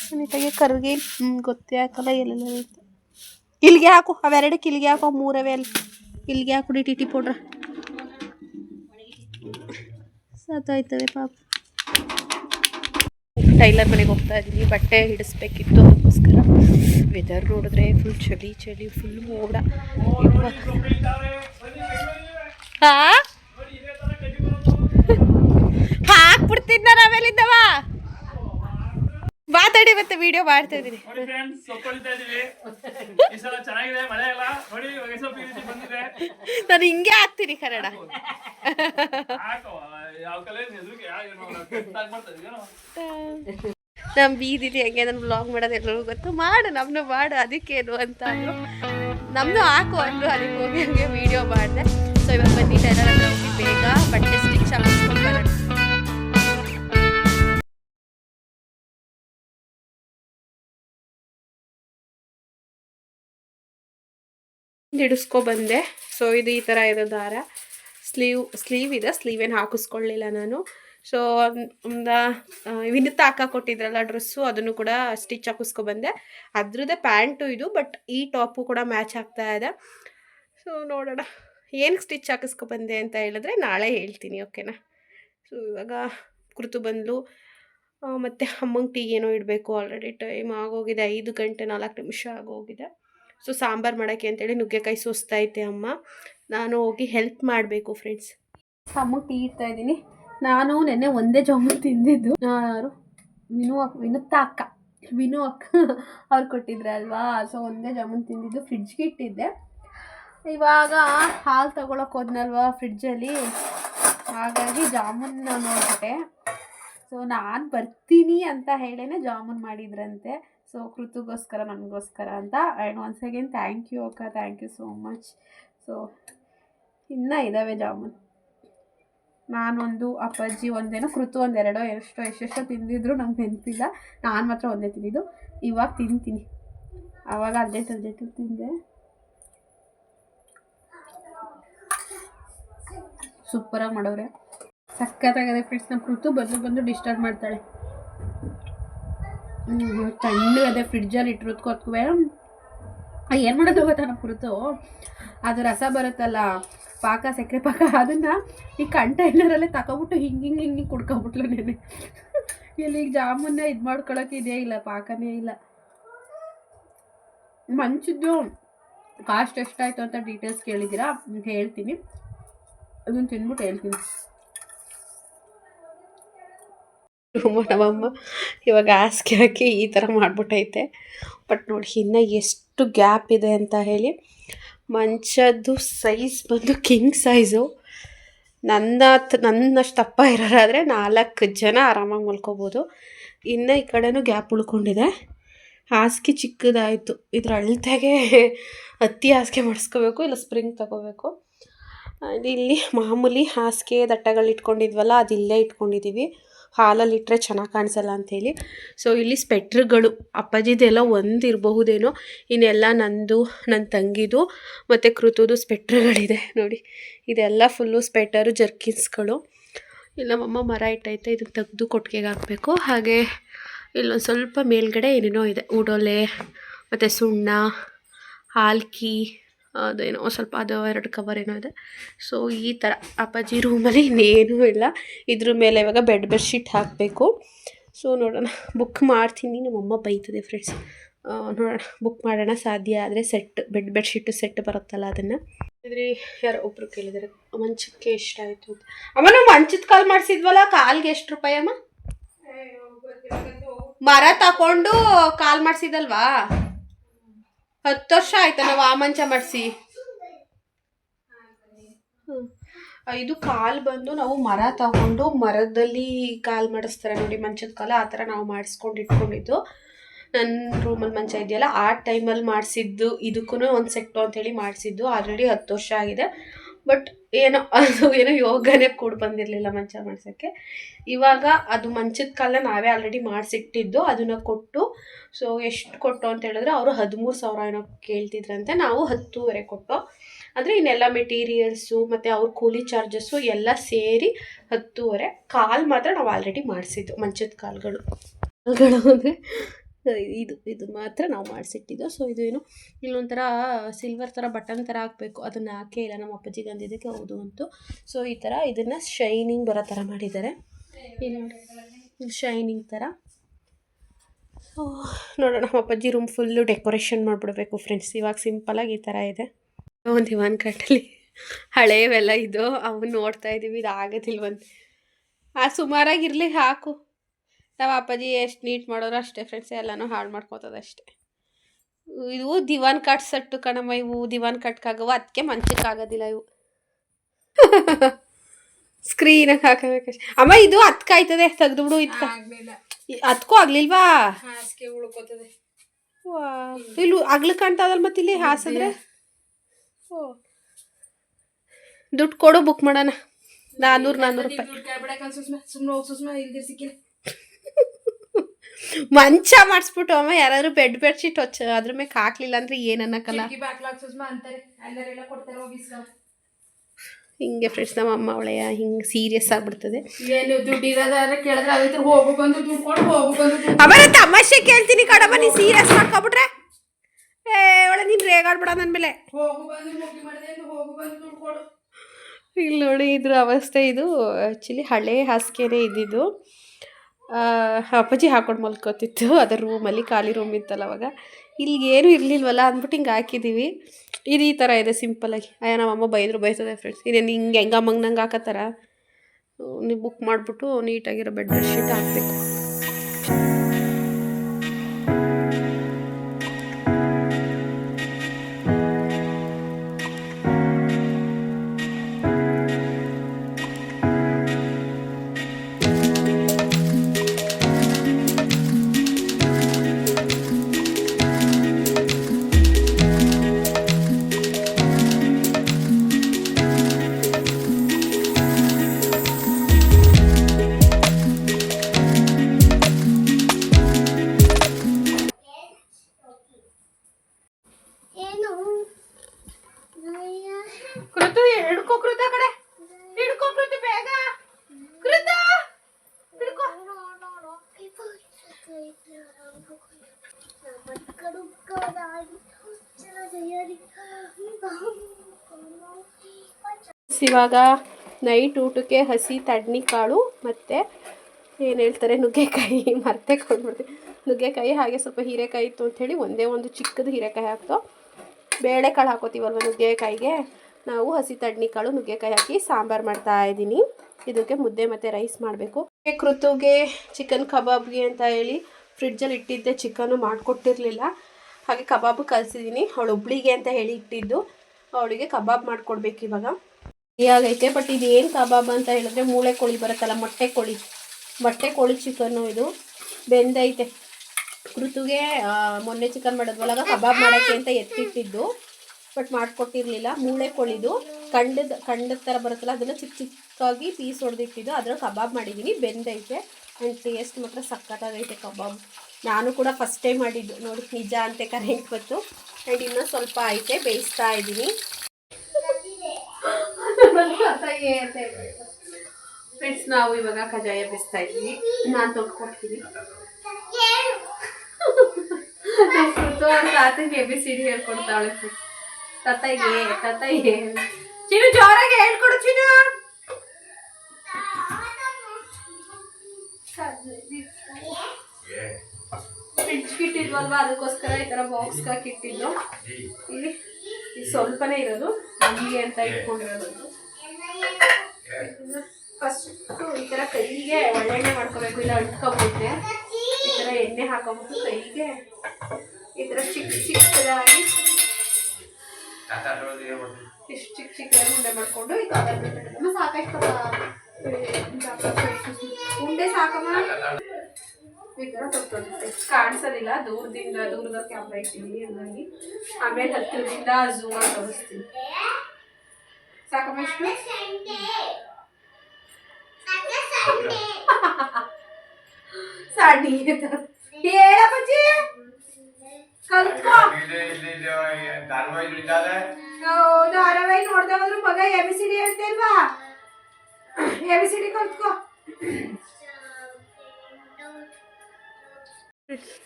ಸುನೀತಾಗೆ ಕರ್ಗೆ ಗೊತ್ತೇ ಹಾಕಲ್ಲ ಎಲ್ಲೆಲ್ಲ ಐತೆ ಇಲ್ಲಿಗೆ ಹಾಕು ಅವೆರಡಕ್ಕೆ ಇಲ್ಲಿಗೆ ಹಾಕು ಮೂರವೇ ಅಲ್ಲಿ. ಇಲ್ಲಿಗೆ ಹಾಕು ಟಿ ಟಿ ಪೌಡ್ರ. ಸತ್ತಾಯ್ತವೆ ಪಾಪ. ಟೈಲರ್ ಮನೆಗೆ ಹೋಗ್ತಾ ಇದ್ದೀನಿ. ಬಟ್ಟೆ ಹಿಡಿಸ್ಬೇಕಿತ್ತು ಅದಕ್ಕೋಸ್ಕರ. ವೆದರ್ ನೋಡಿದ್ರೆ ಫುಲ್ ಚಳಿ ಚಳಿ ಫುಲ್ ಮೋಡ. ಹಾಕ್ಬಿಡ್ತೀನಿ ನಾನು ಆಮೇಲಿಂದವ ಮಾತಾಡಿ ಮತ್ತೆ ವಿಡಿಯೋ ಮಾಡ್ತಾ ಇದ್ದೀನಿ. ನಾನು ಹಿಂಗೆ ಹಾಕ್ತೀನಿ ಕನ್ನಡ ನಮ್ಮ ಬೀದಿಲಿ ಹೆಂಗೆ ನಾನು ಬ್ಲಾಗ್ ಮಾಡೋದು ಎಲ್ಲರಿಗೂ ಗೊತ್ತು. ಮಾಡು ನಮ್ಮನ್ನು ಮಾಡು ಅದಕ್ಕೇನು ಅಂತ ಅಂದ್ರು. ನಮ್ಮನ್ನು ಹಾಕು ಅಂದ್ರು, ಅದಕ್ಕೆ ಹೋಗಿ ಹಂಗೆ ವಿಡಿಯೋ ಮಾಡಿದೆ. ಸೊ ಇವಾಗ ಬನ್ನಿ ಟೈಲರ್ ಹೋಗಿ ಬೇಗ ಬಟ್ಟೆ ಸ್ಟಿಚ್ ಹಾಕಿಸ್ಕೊಂಡು ಬರೋಣ. ಹಿಡಿಸ್ಕೊ ಬಂದೆ. ಸೊ ಇದು ಈ ಥರ ಇರೋ ದಾರ. ಸ್ಲೀವ್ ಸ್ಲೀವ್ ಇದೆ ಸ್ಲೀವ್ ಏನು ಹಾಕಿಸ್ಕೊಳ್ಳಿಲ್ಲ ನಾನು. ಸೊ ಒಂದು ವಿನಿತ ಹಾಕ ಕೊಟ್ಟಿದ್ರಲ್ಲ ಡ್ರೆಸ್ಸು ಅದನ್ನು ಕೂಡ ಸ್ಟಿಚ್ ಹಾಕಿಸ್ಕೊಬಂದೆ. ಅದ್ರದ್ದೇ ಪ್ಯಾಂಟು ಇದು ಬಟ್ ಈ ಟಾಪು ಕೂಡ ಮ್ಯಾಚ್ ಆಗ್ತಾ ಇದೆ. ಸೊ ನೋಡೋಣ, ಏನು ಸ್ಟಿಚ್ ಹಾಕಿಸ್ಕೊಬಂದೆ ಅಂತ ಹೇಳಿದ್ರೆ ನಾಳೆ ಹೇಳ್ತೀನಿ ಓಕೆನಾ ಸೊ ಇವಾಗ ಕುರ್ತು ಬಂದಲು. ಮತ್ತು ಅಮ್ಮಂಗೆ ಟೀ ಏನೋ ಇಡಬೇಕು ಆಲ್ರೆಡಿ ಟೈಮ್ ಆಗೋಗಿದೆ, ಐದು ಗಂಟೆ ನಾಲ್ಕು ನಿಮಿಷ ಆಗೋಗಿದೆ. ಸೊ ಸಾಂಬಾರು ಮಾಡೋಕ್ಕೆ ಅಂತೇಳಿ ನುಗ್ಗೆಕಾಯಿ ಸೋಸ್ತೈತೆ ಅಮ್ಮ. ನಾನು ಹೋಗಿ ಹೆಲ್ಪ್ ಮಾಡಬೇಕು ಫ್ರೆಂಡ್ಸ್ ಅಮ್ಮ ಟೀ ಇಡ್ತಾ ಇದ್ದೀನಿ. ನಾನು ನೆನ್ನೆ ಒಂದೇ ಜಾಮೂನ್ ತಿಂದಿದ್ದು. ಯಾರು? ವಿನು ಅಕ್ಕ ವಿನುತ್ತ ಅಕ್ಕ ವಿನು ಅಕ್ಕ ಅವ್ರು ಕೊಟ್ಟಿದ್ರಲ್ವಾ ಸೊ ಒಂದೇ ಜಾಮೂನ್ ತಿಂದಿದ್ದು. ಫ್ರಿಡ್ಜ್ಗೆ ಇಟ್ಟಿದ್ದೆ. ಇವಾಗ ಹಾಲು ತಗೊಳಕ್ಕೆ ಹೋದ್ನಲ್ವಾ ಫ್ರಿಡ್ಜಲ್ಲಿ ಹಾಗಾಗಿ ಜಾಮೂನ್ ನಾನು ನೋಡ್ಬಿಟ್ಟೆ. ಸೊ ನಾನು ಬರ್ತೀನಿ ಅಂತ ಹೇಳೇ ಜಾಮೂನ್ ಮಾಡಿದ್ರಂತೆ. ಸೊ ಕೃತುಗೋಸ್ಕರ, ನನಗೋಸ್ಕರ ಅಂತ. And once again thank you ಅಕ್ಕ. Thank you so much so ಇನ್ನೂ ಇದ್ದಾವೆ ಜಾಮೂನ್. ನಾನೊಂದು, ಅಪ್ಪಾಜಿ ಒಂದೇನೋ, ಕೃತು ಒಂದೆರಡೋ, ಎಷ್ಟೋ, ಎಷ್ಟೆಷ್ಟೋ ತಿಂದಿದ್ರು ನಂಗೆ ನೆನಪಿಲ್ಲ. ನಾನು ಮಾತ್ರ ಒಂದೇ ತಿಂದಿದ್ದು. ಇವಾಗ ತಿಂತೀನಿ. ಆವಾಗ ಅರ್ಜೆಂಟ್ ಅರ್ಜೆಂಟ್ ತಿಂದೆ. ಸೂಪರಾಗಿ ಮಾಡೋರೆ. ಸಕ್ಕತ್ತಾಗದೆ ಫ್ರೆಂಡ್ಸ್. ನಮ್ಮ ಕೃತು ಬಂದು ಬಂದು ಡಿಸ್ಟರ್ಬ್ ಮಾಡ್ತಾಳೆ. ತಣ್ಣಗದೆ ಫ್ರಿಡ್ಜಲ್ಲಿ ಇಟ್ಟಿರೋದ್ಕೋತ್ಕುವೆ ಏನು ಮಾಡೋದು ಗೊತ್ತಾ ನಮ್ಮ ಕುರಿತು ಅದು ರಸ ಬರುತ್ತಲ್ಲ, ಪಾಕ, ಸಕ್ಕರೆ ಪಾಕ, ಅದನ್ನು ಈ ಕಂಟೈನರಲ್ಲೇ ತಗೊಬಿಟ್ಟು ಹಿಂಗೆ ಹಿಂಗೆ ಹಿಂಗೆ ಕುಡ್ಕೊಬಿಟ್ಲು ನೆನೆ. ಇಲ್ಲಿ ಈಗ ಜಾಮೂನ್ನ ಇದು ಮಾಡ್ಕೊಳಕ್ಕೆ ಇದೇ ಇಲ್ಲ, ಪಾಕನೇ ಇಲ್ಲ. ಮಂಚಿದ್ದು ಕಾಸ್ಟ್ ಎಷ್ಟಾಯಿತು ಅಂತ ಡೀಟೇಲ್ಸ್ ಕೇಳಿದ್ದೀರಾ? ಹೇಳ್ತೀನಿ. ಅದನ್ನು ತಿಂದ್ಬಿಟ್ಟು ಹೇಳ್ತೀನಿ. ನಮ್ಮಮ್ಮ ಇವಾಗ ಹಾಸಿಗೆ ಹಾಕಿ ಈ ಥರ ಮಾಡ್ಬಿಟ್ಟೈತೆ. ಬಟ್ ನೋಡಿ, ಇನ್ನೂ ಎಷ್ಟು ಗ್ಯಾಪ್ ಇದೆ ಅಂತ ಹೇಳಿ ಮಂಚದ್ದು ಸೈಜ್ ಬಂದು ಕಿಂಗ್ ಸೈಜು ನನ್ನ ನನ್ನಷ್ಟು ದಪ್ಪ ಇರೋರಾದರೆ ನಾಲ್ಕು ಜನ ಆರಾಮಾಗಿ ಮಲ್ಕೋಬೋದು. ಇನ್ನು ಈ ಕಡೆನೂ ಗ್ಯಾಪ್ ಉಳ್ಕೊಂಡಿದೆ. ಹಾಸಿಗೆ ಚಿಕ್ಕದಾಯಿತು. ಇದ್ರ ಅಳತೆಗೆ ಹತ್ತಿ ಹಾಸಿಗೆ ಮಾಡಿಸ್ಕೋಬೇಕು, ಇಲ್ಲ ಸ್ಪ್ರಿಂಗ್ ತಗೋಬೇಕು. ಇಲ್ಲಿ ಮಾಮೂಲಿ ಹಾಸಿಗೆ ದಟ್ಟಗಳು ಇಟ್ಕೊಂಡಿದ್ವಲ್ಲ, ಅದು ಇಲ್ಲೇ ಇಟ್ಕೊಂಡಿದ್ದೀವಿ ಹಾಲಲ್ಲಿ ಇಟ್ಟರೆ ಚೆನ್ನಾಗಿ ಕಾಣಿಸಲ್ಲ ಅಂಥೇಳಿ ಸೊ ಇಲ್ಲಿ ಸ್ಪೆಟ್ರ್ಗಳು, ಅಪ್ಪಾಜಿದೆಲ್ಲ ಒಂದು ಇರಬಹುದೇನೋ ಇನ್ನೆಲ್ಲ ನಂದು ನನ್ನ ತಂಗಿದು, ಮತ್ತು ಕೃತುದು ಸ್ವೆಟ್ರ್ಗಳಿದೆ ನೋಡಿ. ಇದೆಲ್ಲ ಫುಲ್ಲು ಸ್ವೆಟರು ಜರ್ಕಿನ್ಸ್ಗಳು. ಇಲ್ಲ, ನಮ್ಮಮ್ಮ ಮರ ಇಟ್ಟೈತೆ, ಇದನ್ನು ತೆಗೆದು ಕೊಟ್ಟಿಗೆಗೆ ಹಾಕಬೇಕು. ಹಾಗೆ ಇಲ್ಲೊಂದು ಸ್ವಲ್ಪ ಮೇಲ್ಗಡೆ ಏನೇನೋ ಇದೆ, ಉಡೋಲೆ, ಮತ್ತು ಸುಣ್ಣ, ಹಾಲ್ಕಿ. ಅದೇನೋ ಸ್ವಲ್ಪ ಅದು ಎರಡು ಕವರ್ ಏನೋ ಇದೆ. ಸೊ ಈ ಥರ ಅಪ್ಪಾಜಿ ರೂಮಲ್ಲಿ ಇನ್ನೇನೂ ಇಲ್ಲ. ಇದ್ರ ಮೇಲೆ ಇವಾಗ ಬೆಡ್ ಬೆಡ್ಶೀಟ್ ಹಾಕಬೇಕು. ಸೊ ನೋಡೋಣ. ಬುಕ್ ಮಾಡ್ತೀನಿ. ನಮ್ಮಮ್ಮ ಬೈತದೆ ಫ್ರೆಂಡ್ಸ್ ನೋಡೋಣ. ಬುಕ್ ಮಾಡೋಣ. ಸಾಧ್ಯ ಆದರೆ ಸೆಟ್ ಬೆಡ್ ಬೆಡ್ಶೀಟು ಸೆಟ್ ಬರುತ್ತಲ್ಲ ಅದನ್ನು. ಇದ್ರಿ, ಯಾರೋ ಒಬ್ರು ಕೇಳಿದಾರೆ. ಮಂಚಕ್ಕೆ ಎಷ್ಟಾಯಿತು ಅಂತ. ಅಮ್ಮ, ನಾವು ಮಂಚದ ಕಾಲ್ ಮಾಡಿಸಿದ್ವಲ್ಲ? ಕಾಲ್ಗೆ ಎಷ್ಟು ರೂಪಾಯಿ ಅಮ್ಮ? ಮರ ತಗೊಂಡು ಕಾಲ್ ಮಾಡಿಸಿದಲ್ವಾ? ಹತ್ತು ವರ್ಷ ಆಯ್ತಾ ನಾವು ಆ ಮಂಚ ಮಾಡಿಸಿ. ಇದು ಕಾಲು ಬಂದು ನಾವು ಮರ ತಗೊಂಡು ಮರದಲ್ಲಿ ಕಾಲು ಮಾಡಿಸ್ತಾರೆ ನೋಡಿ ಮಂಚದ ಕಾಲ, ಆ ಥರ ನಾವು ಮಾಡಿಸ್ಕೊಂಡು ಇಟ್ಕೊಂಡಿದ್ದು. ನನ್ನ ರೂಮಲ್ಲಿ ಮಂಚ ಇದೆಯಲ್ಲ, ಆ ಟೈಮಲ್ಲಿ ಮಾಡಿಸಿದ್ದು ಇದಕ್ಕೂ ಒಂದು ಸೆಟ್ಟು ಅಂತೇಳಿ ಮಾಡಿಸಿದ್ದು. ಆಲ್ರೆಡಿ ಹತ್ತು ವರ್ಷ ಆಗಿದೆ. ಬಟ್ ಏನೋ, ಅದು ಏನೋ ಯೋಗನೇ ಕೂಡ ಬಂದಿರಲಿಲ್ಲ ಮಂಚ ಮಾಡ್ಸೋಕ್ಕೆ. ಇವಾಗ ಅದು ಮಂಚದ ಕಾಲ ನಾವೇ ಆಲ್ರೆಡಿ ಮಾಡಿಸಿಟ್ಟಿದ್ದು, ಅದನ್ನು ಕೊಟ್ಟು ಸೊ ಎಷ್ಟು ಕೊಟ್ಟು ಅಂತ ಹೇಳಿದ್ರೆ ಅವರು ಹದಿಮೂರು ಸಾವಿರ ಏನೋ ಕೇಳ್ತಿದ್ರಂತೆ, ನಾವು ಹತ್ತೂವರೆ ಕೊಟ್ಟು. ಅಂದರೆ ಇನ್ನೆಲ್ಲ ಮೆಟೀರಿಯಲ್ಸು ಮತ್ತು ಅವ್ರ ಕೂಲಿ ಚಾರ್ಜಸ್ಸು ಎಲ್ಲ ಸೇರಿ ಹತ್ತೂವರೆ. ಕಾಲು ಮಾತ್ರ ನಾವು ಆಲ್ರೆಡಿ ಮಾಡಿಸಿದ್ದು, ಮಂಚದ ಕಾಲುಗಳು. ಕಾಲುಗಳು ಅಂದರೆ ಇದು ಇದು ಮಾತ್ರ ನಾವು ಮಾಡಿಸಿಟ್ಟಿದ್ದು. ಸೊ ಇದು ಏನು, ಇಲ್ಲೊಂಥರ ಸಿಲ್ವರ್ ಥರ ಬಟನ್ ಥರ ಹಾಕಬೇಕು. ಅದನ್ನು ಹಾಕೇ ಇಲ್ಲ. ನಮ್ಮ ಅಪ್ಪಾಜಿಗೆ ಅಂದಿದ್ದಕ್ಕೆ ಹೌದು ಅಂತು. ಸೊ ಈ ಥರ ಇದನ್ನು ಶೈನಿಂಗ್ ಬರೋ ಥರ ಮಾಡಿದ್ದಾರೆ. ಇಲ್ಲಿ ಶೈನಿಂಗ್ ಥರ. ಸೊ ನೋಡೋಣ. ನಮ್ಮ ಅಪ್ಪಾಜಿ ರೂಮ್ ಫುಲ್ಲು ಡೆಕೋರೇಷನ್ ಮಾಡಿಬಿಡ್ಬೇಕು ಫ್ರೆಂಡ್ಸ್ ಇವಾಗ ಸಿಂಪಲಾಗಿ ಈ ಥರ ಇದೆ. ಒಂದು ಇವನ್ ಕಟ್ಟಲ್ಲಿ ಹಳೇವೆಲ್ಲ ಇದು. ಅವನ್ನ ನೋಡ್ತಾ ಇದ್ದೀವಿ ಇದು ಆಗೋದಿಲ್ವಂತ ಆ ಸುಮಾರಾಗಿರಲಿ ಹಾಕು. ನಮ್ಮ ಅಪ್ಪಾಜಿ ಎಷ್ಟು ನೀಟ್ ಮಾಡೋರು ಅಷ್ಟೇ ಫ್ರೆಂಡ್ಸ್ ಎಲ್ಲನೂ ಹಾಳು ಮಾಡ್ಕೋತದೆ ಅಷ್ಟೇ. ಇದು ದಿವಾನ್ ಕಟ್ ಸಟ್ಟು ಕಣಮ್ಮ ಇವು ದಿವಾನ್ ಕಟ್ಕಾಗವ ಅದಕ್ಕೆ ಮಂಚಕ್ಕೆ ಆಗೋದಿಲ್ಲ ಇವು. ಸ್ಕ್ರೀನಾಗ ಹಾಕಬೇಕಷ್ಟೆ ಅಮ್ಮ ಇದು ಹತ್ಕಾಯ್ತದೆ ತೆಗ್ದುಬಿಡು ಬಿಡು ಆಗ್ಲಿಲ್ಲ. ಹತ್ಕೋ ಆಗ್ಲಿಲ್ವಾ? ಹಾಸಿಗೆ ಉಳ್ಕೋತದೆ. ವಾ ಇಲ್ಲಿ ಅಗ್ಲು ಕಾಣ್ತದಲ್ಲ ಮತ್ತೆ ಇಲ್ಲಿ ಹಾಸಂದ್ರೆ? ಓ. ದುಡ್ಡು ಕೊಡು ಬುಕ್ ಮಾಡೋಣ. ನಾನ್ನೂರು ನಾನ್ನೂರು ರೂಪಾಯಿ ಸುಮ್ಮನೆ ಹೋಗಿ ಸುಮ್ಮನೆ ಇಲ್ದಿರ್ ಸಿಕ್ಕಿಲ್ಲ ಮಂಚ ಮಾಡಿಸ್ಬಿಟ್ಟು ಅಮ್ಮ ಯಾರಾದ್ರೂ ಬೆಡ್ ಬೆಡ್ಶೀಟ್ ಹೊಚ್ಚ ಅದ್ರ ಮೇಲೆ ಹಾಕ್ಲಿಲ್ಲ ಅಂದ್ರೆ ಕೊಡ್ತಾರೆ ಹೋಗಿ ಫ್ರೆಂಡ್ಸ್ ನಮ್ಮ ಅಮ್ಮ ಒಳೆಯ ಹಿಂಗೆ ಸೀರಿಯಸ್ ಆಗ್ಬಿಡ್ತದೆ. ಬಂದು ತಮಾಷೆ ಕೇಳ್ತೀನಿ ಕಡಮ್ಮ ನೀ ಸೀರಿಯಸ್ ಮಾಡ್ಕೊಬಿಟ್ರೆ. ಏ ಒಳ್ಳೆ ನೀನು ರೇಗಾಡ್ಬಿಡ ನನ್ನ ಮೇಲೆ. ಇಲ್ಲಿ ನೋಡಿ ಇದ್ರ ಅವಸ್ಥೆ ಇದು. ಆ್ಯಕ್ಚುಲಿ ಹಳೆ ಹಾಸಿಗೆನೇ ಇದ್ದಿದ್ದು. ಅಪ್ಪಾಜಿ ಹಾಕೊಂಡು ಮಲ್ಕೋತಿತ್ತು. ಅದರ ರೂಮಲ್ಲಿ ಖಾಲಿ ರೂಮ್ ಇತ್ತಲ್ಲ ಅವಾಗ. ಇಲ್ಲಿ ಏನೂ ಇರಲಿಲ್ವಲ್ಲ ಅಂದ್ಬಿಟ್ಟು ಹಿಂಗೆ ಹಾಕಿದ್ದೀವಿ ಇದು ಈ ಥರ ಇದೆ ಸಿಂಪಲಾಗಿ ಅಯ್ಯ ನಮ್ಮಮ್ಮ ಬೈದ್ರು ಬೈತದೆ ಫ್ರೆಂಡ್ಸ್ ಇನ್ನೇನು ಹಿಂಗೆ ಹೆಂಗಮ್ಮಂಗೆ ನಂಗೆ ಹಾಕತ್ತಾರ? ನೀವು ಬುಕ್ ಮಾಡಿಬಿಟ್ಟು ನೀಟಾಗಿರೋ ಬೆಡ್ ಶೀಟ್ ಹಾಕಬೇಕು. ಇವಾಗ ನೈಟ್ ಊಟಕ್ಕೆ ಹಸಿ ತಡ್ನಿ ಕಾಳು ಮತ್ತು ಏನು ಹೇಳ್ತಾರೆ, ನುಗ್ಗೆಕಾಯಿ. ಮರ್ತೆ ಕೊಂಡ್ಬಿಡ್ತೀವಿ ನುಗ್ಗೆಕಾಯಿ ಹಾಗೆ ಸ್ವಲ್ಪ ಹೀರೆಕಾಯಿ ಇತ್ತು ಅಂಥೇಳಿ ಒಂದೇ ಒಂದು ಚಿಕ್ಕದು ಹೀರೆಕಾಯಿ ಹಾಕ್ತು ಬೇಳೆಕಾಳು ಹಾಕೋತೀವಲ್ವ ನುಗ್ಗೆಕಾಯಿಗೆ? ನಾವು ಹಸಿ ತಡ್ನಿ ಕಾಳು ನುಗ್ಗೆಕಾಯಿ ಹಾಕಿ ಸಾಂಬಾರು ಮಾಡ್ತಾ ಇದ್ದೀನಿ. ಇದಕ್ಕೆ ಮುದ್ದೆ ಮತ್ತು ರೈಸ್ ಮಾಡಬೇಕು. ಕೃತುಗೆ ಚಿಕನ್ ಕಬಾಬ್ಗೆ ಅಂತ ಹೇಳಿ ಫ್ರಿಡ್ಜಲ್ಲಿ ಇಟ್ಟಿದ್ದೆ. ಚಿಕನ್ನು ಮಾಡಿಕೊಟ್ಟಿರಲಿಲ್ಲ. ಹಾಗೆ ಕಬಾಬ್ ಕಲಿಸಿದ್ದೀನಿ. ಅವಳು ಒಬ್ಳಿಗೆ ಅಂತ ಹೇಳಿ ಇಟ್ಟಿದ್ದು. ಅವಳಿಗೆ ಕಬಾಬ್ ಮಾಡಿಕೊಡ್ಬೇಕು ಇವಾಗ. ಆಗೈತೆ ಬಟ್ ಇದು ಏನು ಕಬಾಬ್ ಅಂತ ಹೇಳಿದ್ರೆ ಮೂಳೆ ಕೋಳಿ ಬರುತ್ತಲ್ಲ, ಮೊಟ್ಟೆ ಕೋಳಿ. ಮೊಟ್ಟೆ ಕೋಳಿ ಚಿಕನ್ನು ಇದು. ಬೆಂದೈತೆ ಋತುಗೆ ಮೊನ್ನೆ ಚಿಕನ್ ಮಾಡೋದ್ರೊಳಗೆ ಕಬಾಬ್ ಮಾಡೋಕ್ಕೆ ಅಂತ ಎತ್ತಿಟ್ಟಿದ್ದು ಬಟ್ ಮಾಡಿಕೊಟ್ಟಿರಲಿಲ್ಲ. ಮೂಳೆ ಕೋಳಿದು ಕಂಡದ ಕಂಡದ ಥರ ಬರುತ್ತಲ್ಲ, ಅದನ್ನು ಚಿಕ್ಕ ಚಿಕ್ಕಾಗಿ ಪೀಸ್ ಹೊಡೆದಿಟ್ಟಿದ್ದು. ಅದರ ಕಬಾಬ್ ಮಾಡಿದ್ದೀನಿ ಬೆಂದೈತೆ ಆ್ಯಂಡ್ ಟೇಸ್ಟ್ ಮಾತ್ರ ಸಕ್ಕತ್ತಾಗೈತೆ ಕಬಾಬ್. ನಾನು ಕೂಡ ಫಸ್ಟ್ ಟೈಮ್ ಮಾಡಿದ್ದು. ನೋಡಿ, ನಿಜ ಅಂತೆ ಕರೆಂಟ್ ಬಂತು ಆ್ಯಂಡ್ ಇನ್ನೂ ಸ್ವಲ್ಪ ಐತೆ, ಬೇಯಿಸ್ತಾ ಇದ್ದೀನಿ ಫ್ರೆಂಡ್ಸ್ ನಾವು ಇವಾಗ ಕಜಾಯ ಬೇಯಿಸ್ತಾ ಇದ್ದೀವಿ ನಾನು ತೊಳ್ಕೊಡ್ತೀನಿ. ತಾತಗೆ ಎ ಬಿ ಸಿ ಡಿ ಹೇಳ್ಕೊಡ್ತಾವಳೆ ತತ್ತಗೆ ತತ್ತಗೆ ಚಿನ್ನು, ಜೋರಾಗಿ ಹೇಳ್ಕೊಡು ಚಿನ್ನು. ಫ್ರಿಡ್ಜ್ ಇಟ್ಟಿದ್ವಲ್ವಾ ಅದಕ್ಕೋಸ್ಕರ ಈ ಥರ ಬಾಕ್ಸ್ ಹಾಕಿ ಇಟ್ಟಿದ್ದು ಇಲ್ಲಿ ಸ್ವಲ್ಪನೇ ಇರೋದು. ನಮಗೆ ಅಂತ ಇಟ್ಕೊಂಡಿರೋದು. ಫಸ್ಟ್ ಈ ಥರ ಕೈಗೆ ಒಳ್ಳೆಣ್ಣೆ ಮಾಡ್ಕೋಬೇಕು, ಇಲ್ಲ ಅಂಟ್ಕೊಬಿಟ್ಟೆ ಈ ಥರ ಎಣ್ಣೆ ಹಾಕೋಬಿಟ್ಟು ಕೈಗೆ ಈ ಥರ ಚಿಕ್ಕ ಚಿಕ್ಕದಾಗಿ ಇಷ್ಟು ಚಿಕ್ಕ ಚಿಕ್ಕದಾಗಿ ಉಂಡೆ ಮಾಡ್ಕೊಂಡು ಥರ ಬಿಟ್ಬಿಡೋದು ಸಾಕಾಯ್ತಲ್ಲ ಉಂಡೆ ಸಾಕಮ್ಮ? ಈ ಥರ ತೊಗೊಂಡಿದ್ದೆ ಕಾಣಿಸೋದಿಲ್ಲ, ದೂರದಿಂದ, ದೂರದ ಕ್ಯಾಮ್ರಾ ಇಟ್ಟಿದ್ದೀನಿ, ಹಂಗಾಗಿ. ಆಮೇಲೆ ಹತ್ತಿರದಿಂದ ಝೂಮ್ ಆಗಿ ತೋರಿಸ್ತೀನಿ. ಸಾಡಿ ಹೇಳಪ್ಪಜ್ಜಿ ಕಲ್ತ್ಕೋ. ಧಾರಾವಾಹಿ ನೋಡ್ದೆ ಹೋದ್ರು ಮಗ ಎ ಬಿ ಸಿ ಡಿ ಹೇಳ್ತೇಲ್ವಾ ಎ ಬಿ ಸಿ ಡಿ ಕಲ್ತ್ಕೋ.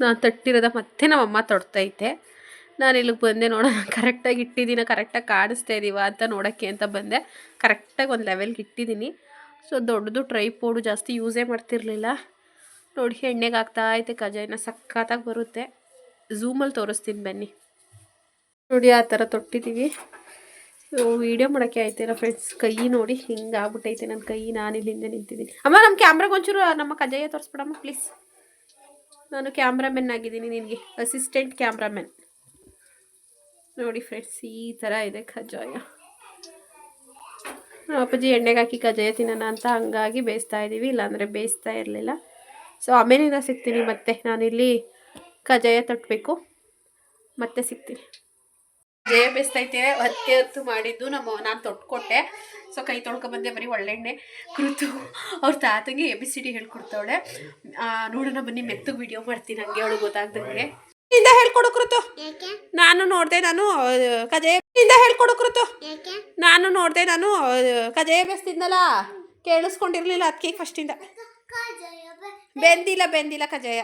ನಾ ತಟ್ಟಿರೋದ ಮತ್ತೆ ನಮ್ಮಮ್ಮ ತೊಡ್ತೈತೆ. ನಾನು ಇಲ್ಲಿಗೆ ಬಂದೆ ನೋಡೋಣ ಕರೆಕ್ಟಾಗಿ ಇಟ್ಟಿದ್ದೀನ ಕರೆಕ್ಟಾಗಿ ಕಾಣಿಸ್ತಾ ಇದೀವ ಅಂತ ನೋಡೋಕ್ಕೆ ಅಂತ ಬಂದೆ. ಕರೆಕ್ಟಾಗಿ ಒಂದು ಲೆವೆಲ್ಗೆ ಇಟ್ಟಿದ್ದೀನಿ. ಸೊ ದೊಡ್ಡದು ಟ್ರೈ ಪೋಡು ಜಾಸ್ತಿ ಯೂಸೇ ಮಾಡ್ತಿರ್ಲಿಲ್ಲ. ನೋಡಿ, ಎಣ್ಣೆಗೆ ಆಗ್ತಾ ಐತೆ ಕಜಾಯಿನ ಸಖತ್ತಾಗಿ ಬರುತ್ತೆ. ಝೂಮಲ್ಲಿ ತೋರಿಸ್ತೀನಿ ಬನ್ನಿ. ನೋಡಿ, ಆ ಥರ ತೊಟ್ಟಿದ್ದೀವಿ. ವೀಡಿಯೋ ಮಾಡೋಕ್ಕೆ ಆಯ್ತಿಲ್ಲ ಫ್ರೆಂಡ್ಸ್ ಕೈ ನೋಡಿ, ಹಿಂಗೆ ಆಗ್ಬಿಟ್ಟೈತೆ ನನ್ನ ಕೈ, ನಾನು ಇಲ್ಲಿಂದ ನಿಂತಿದ್ದೀನಿ. ಅಮ್ಮ ನಮ್ಮ ಕ್ಯಾಮ್ರಾಗೆ ಒಂಚೂರು, ನಮ್ಮ ಕಜಾಯ ತೋರಿಸ್ಬಿಡಮ್ಮ ಪ್ಲೀಸ್ ನಾನು ಕ್ಯಾಮ್ರಾಮೆನ್ ಆಗಿದ್ದೀನಿ ನಿನಗೆ ಅಸಿಸ್ಟೆಂಟ್ ಕ್ಯಾಮ್ರಾಮೆನ್ ನೋಡಿ ಫ್ರೆಂಡ್ಸ್ ಈ ಥರ ಇದೆ ಕಜ್ಜಾಯ. ಅಪ್ಪಾಜಿ ಎಣ್ಣೆಗೆ ಹಾಕಿ ಕಜ್ಜಾಯ ತಿನ್ನೋಣ ಅಂತ ಹಂಗಾಗಿ ಬೇಯಿಸ್ತಾ ಇದ್ದೀವಿ ಇಲ್ಲಾಂದರೆ ಬೇಯಿಸ್ತಾ ಇರಲಿಲ್ಲ. ಸೊ ಆಮೇಲಿಂದ ಸಿಗ್ತೀನಿ ಮತ್ತೆ. ನಾನಿಲ್ಲಿ ಕಜ್ಜಾಯ ತಟ್ಟಬೇಕು ಮತ್ತೆ ಸಿಗ್ತೀನಿ. ಜಯ ಬೇಯಿಸ್ತೈತೆ ಹತ್ತೆ ಹತ್ತು ಮಾಡಿದ್ದು ನಮ್ಮ, ನಾನು ತೊಟ್ಕೊಟ್ಟೆ. ಸೊ ಕೈ ತೊಳ್ಕೊಬಂದೆ ಬರೀ ಒಳ್ಳೆಣ್ಣೆ ಕೃತು ಅವ್ರ ತಾತಂಗೆ ಎ ಬಿ ಸಿ ಡಿ ಹೇಳ್ಕೊಡ್ತಾವಳೆ. ನೋಡೋಣ ಬನ್ನಿ, ಮೆತ್ತಗೆ ವಿಡಿಯೋ ಮಾಡ್ತೀನಿ, ಹಂಗೆ ಅವಳು ಗೊತ್ತಾಗ್ದಂಗೆ. ಇಂದ ಹೇಳ್ಕೊಡು ಕೃತು. ನಾನು ನೋಡಿದೆ ನಾನು ಕದೇ ಇಂದ ಹೇಳ್ಕೊಡು ಕೃತು. ನಾನು ನೋಡಿದೆ ನಾನು ಕದೇ ಬೇಸ್ತಿದ್ನಲ್ಲ ಕೇಳಿಸ್ಕೊಂಡಿರ್ಲಿಲ್ಲ ಅದಕ್ಕೆ ಫಸ್ಟಿಂದ. ಬೆಂದಿಲ್ಲ ಬೆಂದಿಲ್ಲ ಕಜಯ.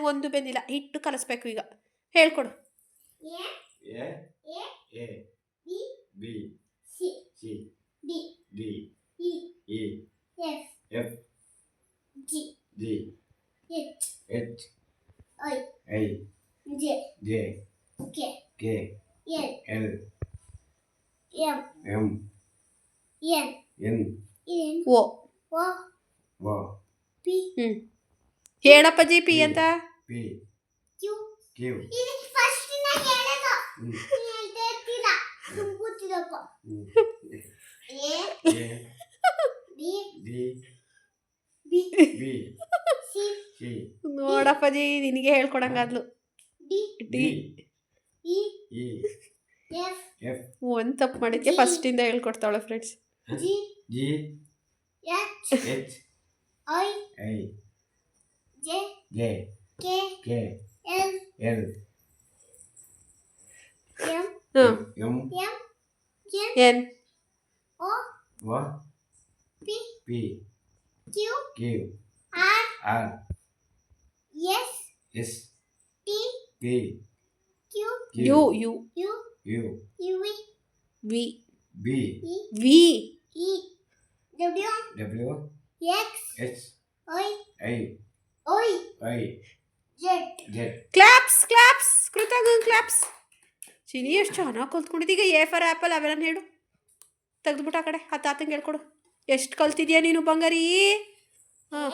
ಒಂದು ಬೆಂದಿಲ್ಲ ಹಿಟ್ಟು ಕಲಿಸ್ಬೇಕು ಈಗ. ಹೇಳ್ಕೊಡು. A A B C D E F G H I J K L M N O ವ ಹ್ಞೂ ಹೇಳಪ್ಪಾಜಿ ಪಿ ಅಂತ ಪಿ ಕ್ಯೂ ಹ್ಮ್. ಹ್ಮ್. ಎ ಡಿ ಬಿ ಸಿ ನೋಡಪ್ಪಾಜಿ ನಿನಗೆ ಹೇಳ್ಕೊಡಂಗಾದ್ಲು ಡಿ ಡಿ ಇ ಎಫ್ ಒಂದು ತಪ್ಪು ಮಾಡಿದ್ಕೆ ಫಸ್ಟಿಂದ ಹೇಳ್ಕೊಡ್ತಾವಳೆ friends G H I J K L ಹ್ಞೂ ಎಂ ಎನ್ ವ P Q R S T U U U V B V W H I I Z claps claps ಕೃತಜ್ಞ claps Chini ಎಷ್ಟು ಚೆನ್ನಾಗಿ ಕಲ್ತ್ಕೊಂಡಿದ್ದೀಗ A for apple ಅವೆಲ್ಲ ಹೇಳು. ತೆಗೆದ್ಬಿಟ್ಟು ಆ ಕಡೆ. ಆ ತಾತಂಗೆ ಹೇಳ್ಕೊಡು. ಎಷ್ಟು ಕಲ್ತಿದ್ಯಾ ನೀನು ಬಂಗಾರಿ? ಹಾಂ.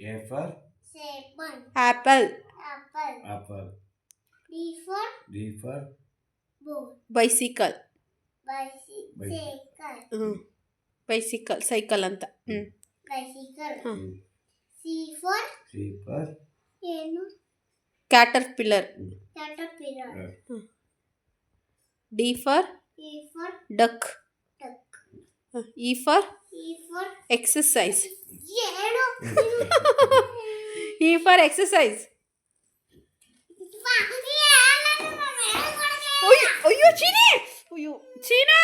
A for apple apple D for bicycle ಹ್ಞೂ ಬೈಸಿಕಲ್ ಸೈಕಲ್ ಅಂತ ಹ್ಞೂ ಹಾಂ ಸಿ ಫಾರ್ ಏನು caterpillar caterpillar D for E for duck duck. E for E for exercise ಹೇಳು ಇ ಫಾರ್ ಎಕ್ಸಸೈಸ್ ಅಯ್ಯೋ ಅಯ್ಯೋ ಚೀನಿ ಅಯ್ಯೋ ಚೀನಾ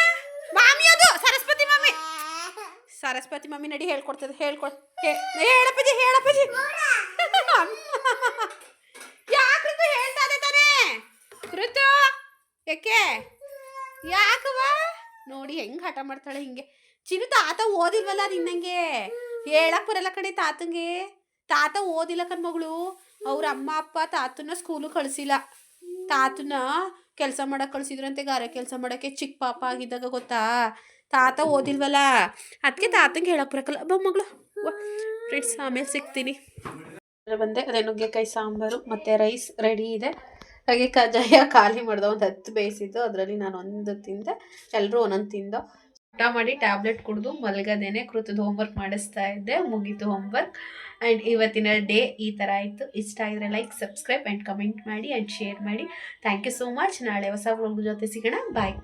ಮಾಮಿ ಅದು ಸರಸ್ವತಿ ಮಾಮಿ ಸರಸ್ವತಿ ಮಮ್ಮಿ ನಡಿ ಹೇಳ್ಕೊಡ್ತದೆ, ಹೇಳ್ಕೊಡ್ ಹೇಳಪ್ಪಜಿ ಹೇಳಪ್ಪಜಿ. ಯಾಕೆ ಹೇಳ್ತಾ ಇದೆ ತಾನೇ? ಋತು, ಯಾಕೆ? ಯಾಕವ ನೋಡಿ ಹೆಂಗ್ ಹಠ ಮಾಡ್ತಾಳೆ ಹಿಂಗೆ. ಚಿನ್ನು ತಾತ ಓದಿಲ್ವಲ್ಲ ನಿನ್ನಂಗೆ? ಹೇಳಕ್ ಬರಲ್ಲ ಕಡೆ ತಾತಂಗೆ. ತಾತ ಓದಿಲ್ಲ ಕಣ್ ಮಗಳು. ಅವ್ರ ಅಮ್ಮ, ಅಪ್ಪ ತಾತನ ಸ್ಕೂಲು ಕಳಿಸಿಲ್ಲ. ತಾತನ ಕೆಲಸ ಮಾಡಕ್ಕೆ ಕಳಿಸಿದ್ರಂತೆ ಗಾರೆ. ಕೆಲಸ ಮಾಡೋಕ್ಕೆ ಚಿಕ್ಕ ಪಾಪ ಆಗಿದ್ದಾಗ ಗೊತ್ತಾ? ತಾತ ಓದಿಲ್ವಲ್ಲ? ಅದಕ್ಕೆ ತಾತಂಗೆ ಹೇಳಕ್ ಬರಕಲ್ಲ. ಬಾ ಮಗಳು. ಫ್ರೆಂಡ್ಸ್ ಆಮೇಲೆ ಸಿಗ್ತೀನಿ. ಬಂದೆ. ಅದೇ ನುಗ್ಗೆಕಾಯಿ, ಸಾಂಬಾರು ಮತ್ತು ರೈಸ್ ರೆಡಿ ಇದೆ. ಹಾಗೆ ಕಜಾಯ ಖಾಲಿ ಮಾಡ್ದೆ ಒಂದು ಹತ್ತು ಬೇಯಿಸಿದ್ದು. ಅದರಲ್ಲಿ ನಾನು ಒಂದು ತಿಂದೆ. ಎಲ್ಲರೂ ಒಂದೊಂದು ತಿಂದು. ಊಟ ಮಾಡಿ ಟ್ಯಾಬ್ಲೆಟ್ ಕುಡಿದು ಮಲಗದೇನೆ ಕೃತದ ಹೋಮ್ವರ್ಕ್ ಮಾಡಿಸ್ತಾ ಇದ್ದೆ, ಮುಗೀತು ಹೋಮ್ವರ್ಕ್ ಆ್ಯಂಡ್ ಇವತ್ತಿನ ಡೇ ಈ ಥರ ಆಯಿತು. ಇಷ್ಟ ಆಗಿದ್ರೆ ಲೈಕ್ ಸಬ್ಸ್ಕ್ರೈಬ್ ಆ್ಯಂಡ್ ಕಮೆಂಟ್ ಮಾಡಿ ಆ್ಯಂಡ್ ಶೇರ್ ಮಾಡಿ. ಥ್ಯಾಂಕ್ ಯು ಸೋ ಮಚ್ ನಾಳೆ ಹೊಸ ವ್ಲಾಗ್ ಜೊತೆ ಸಿಗೋಣ. ಬಾಯ್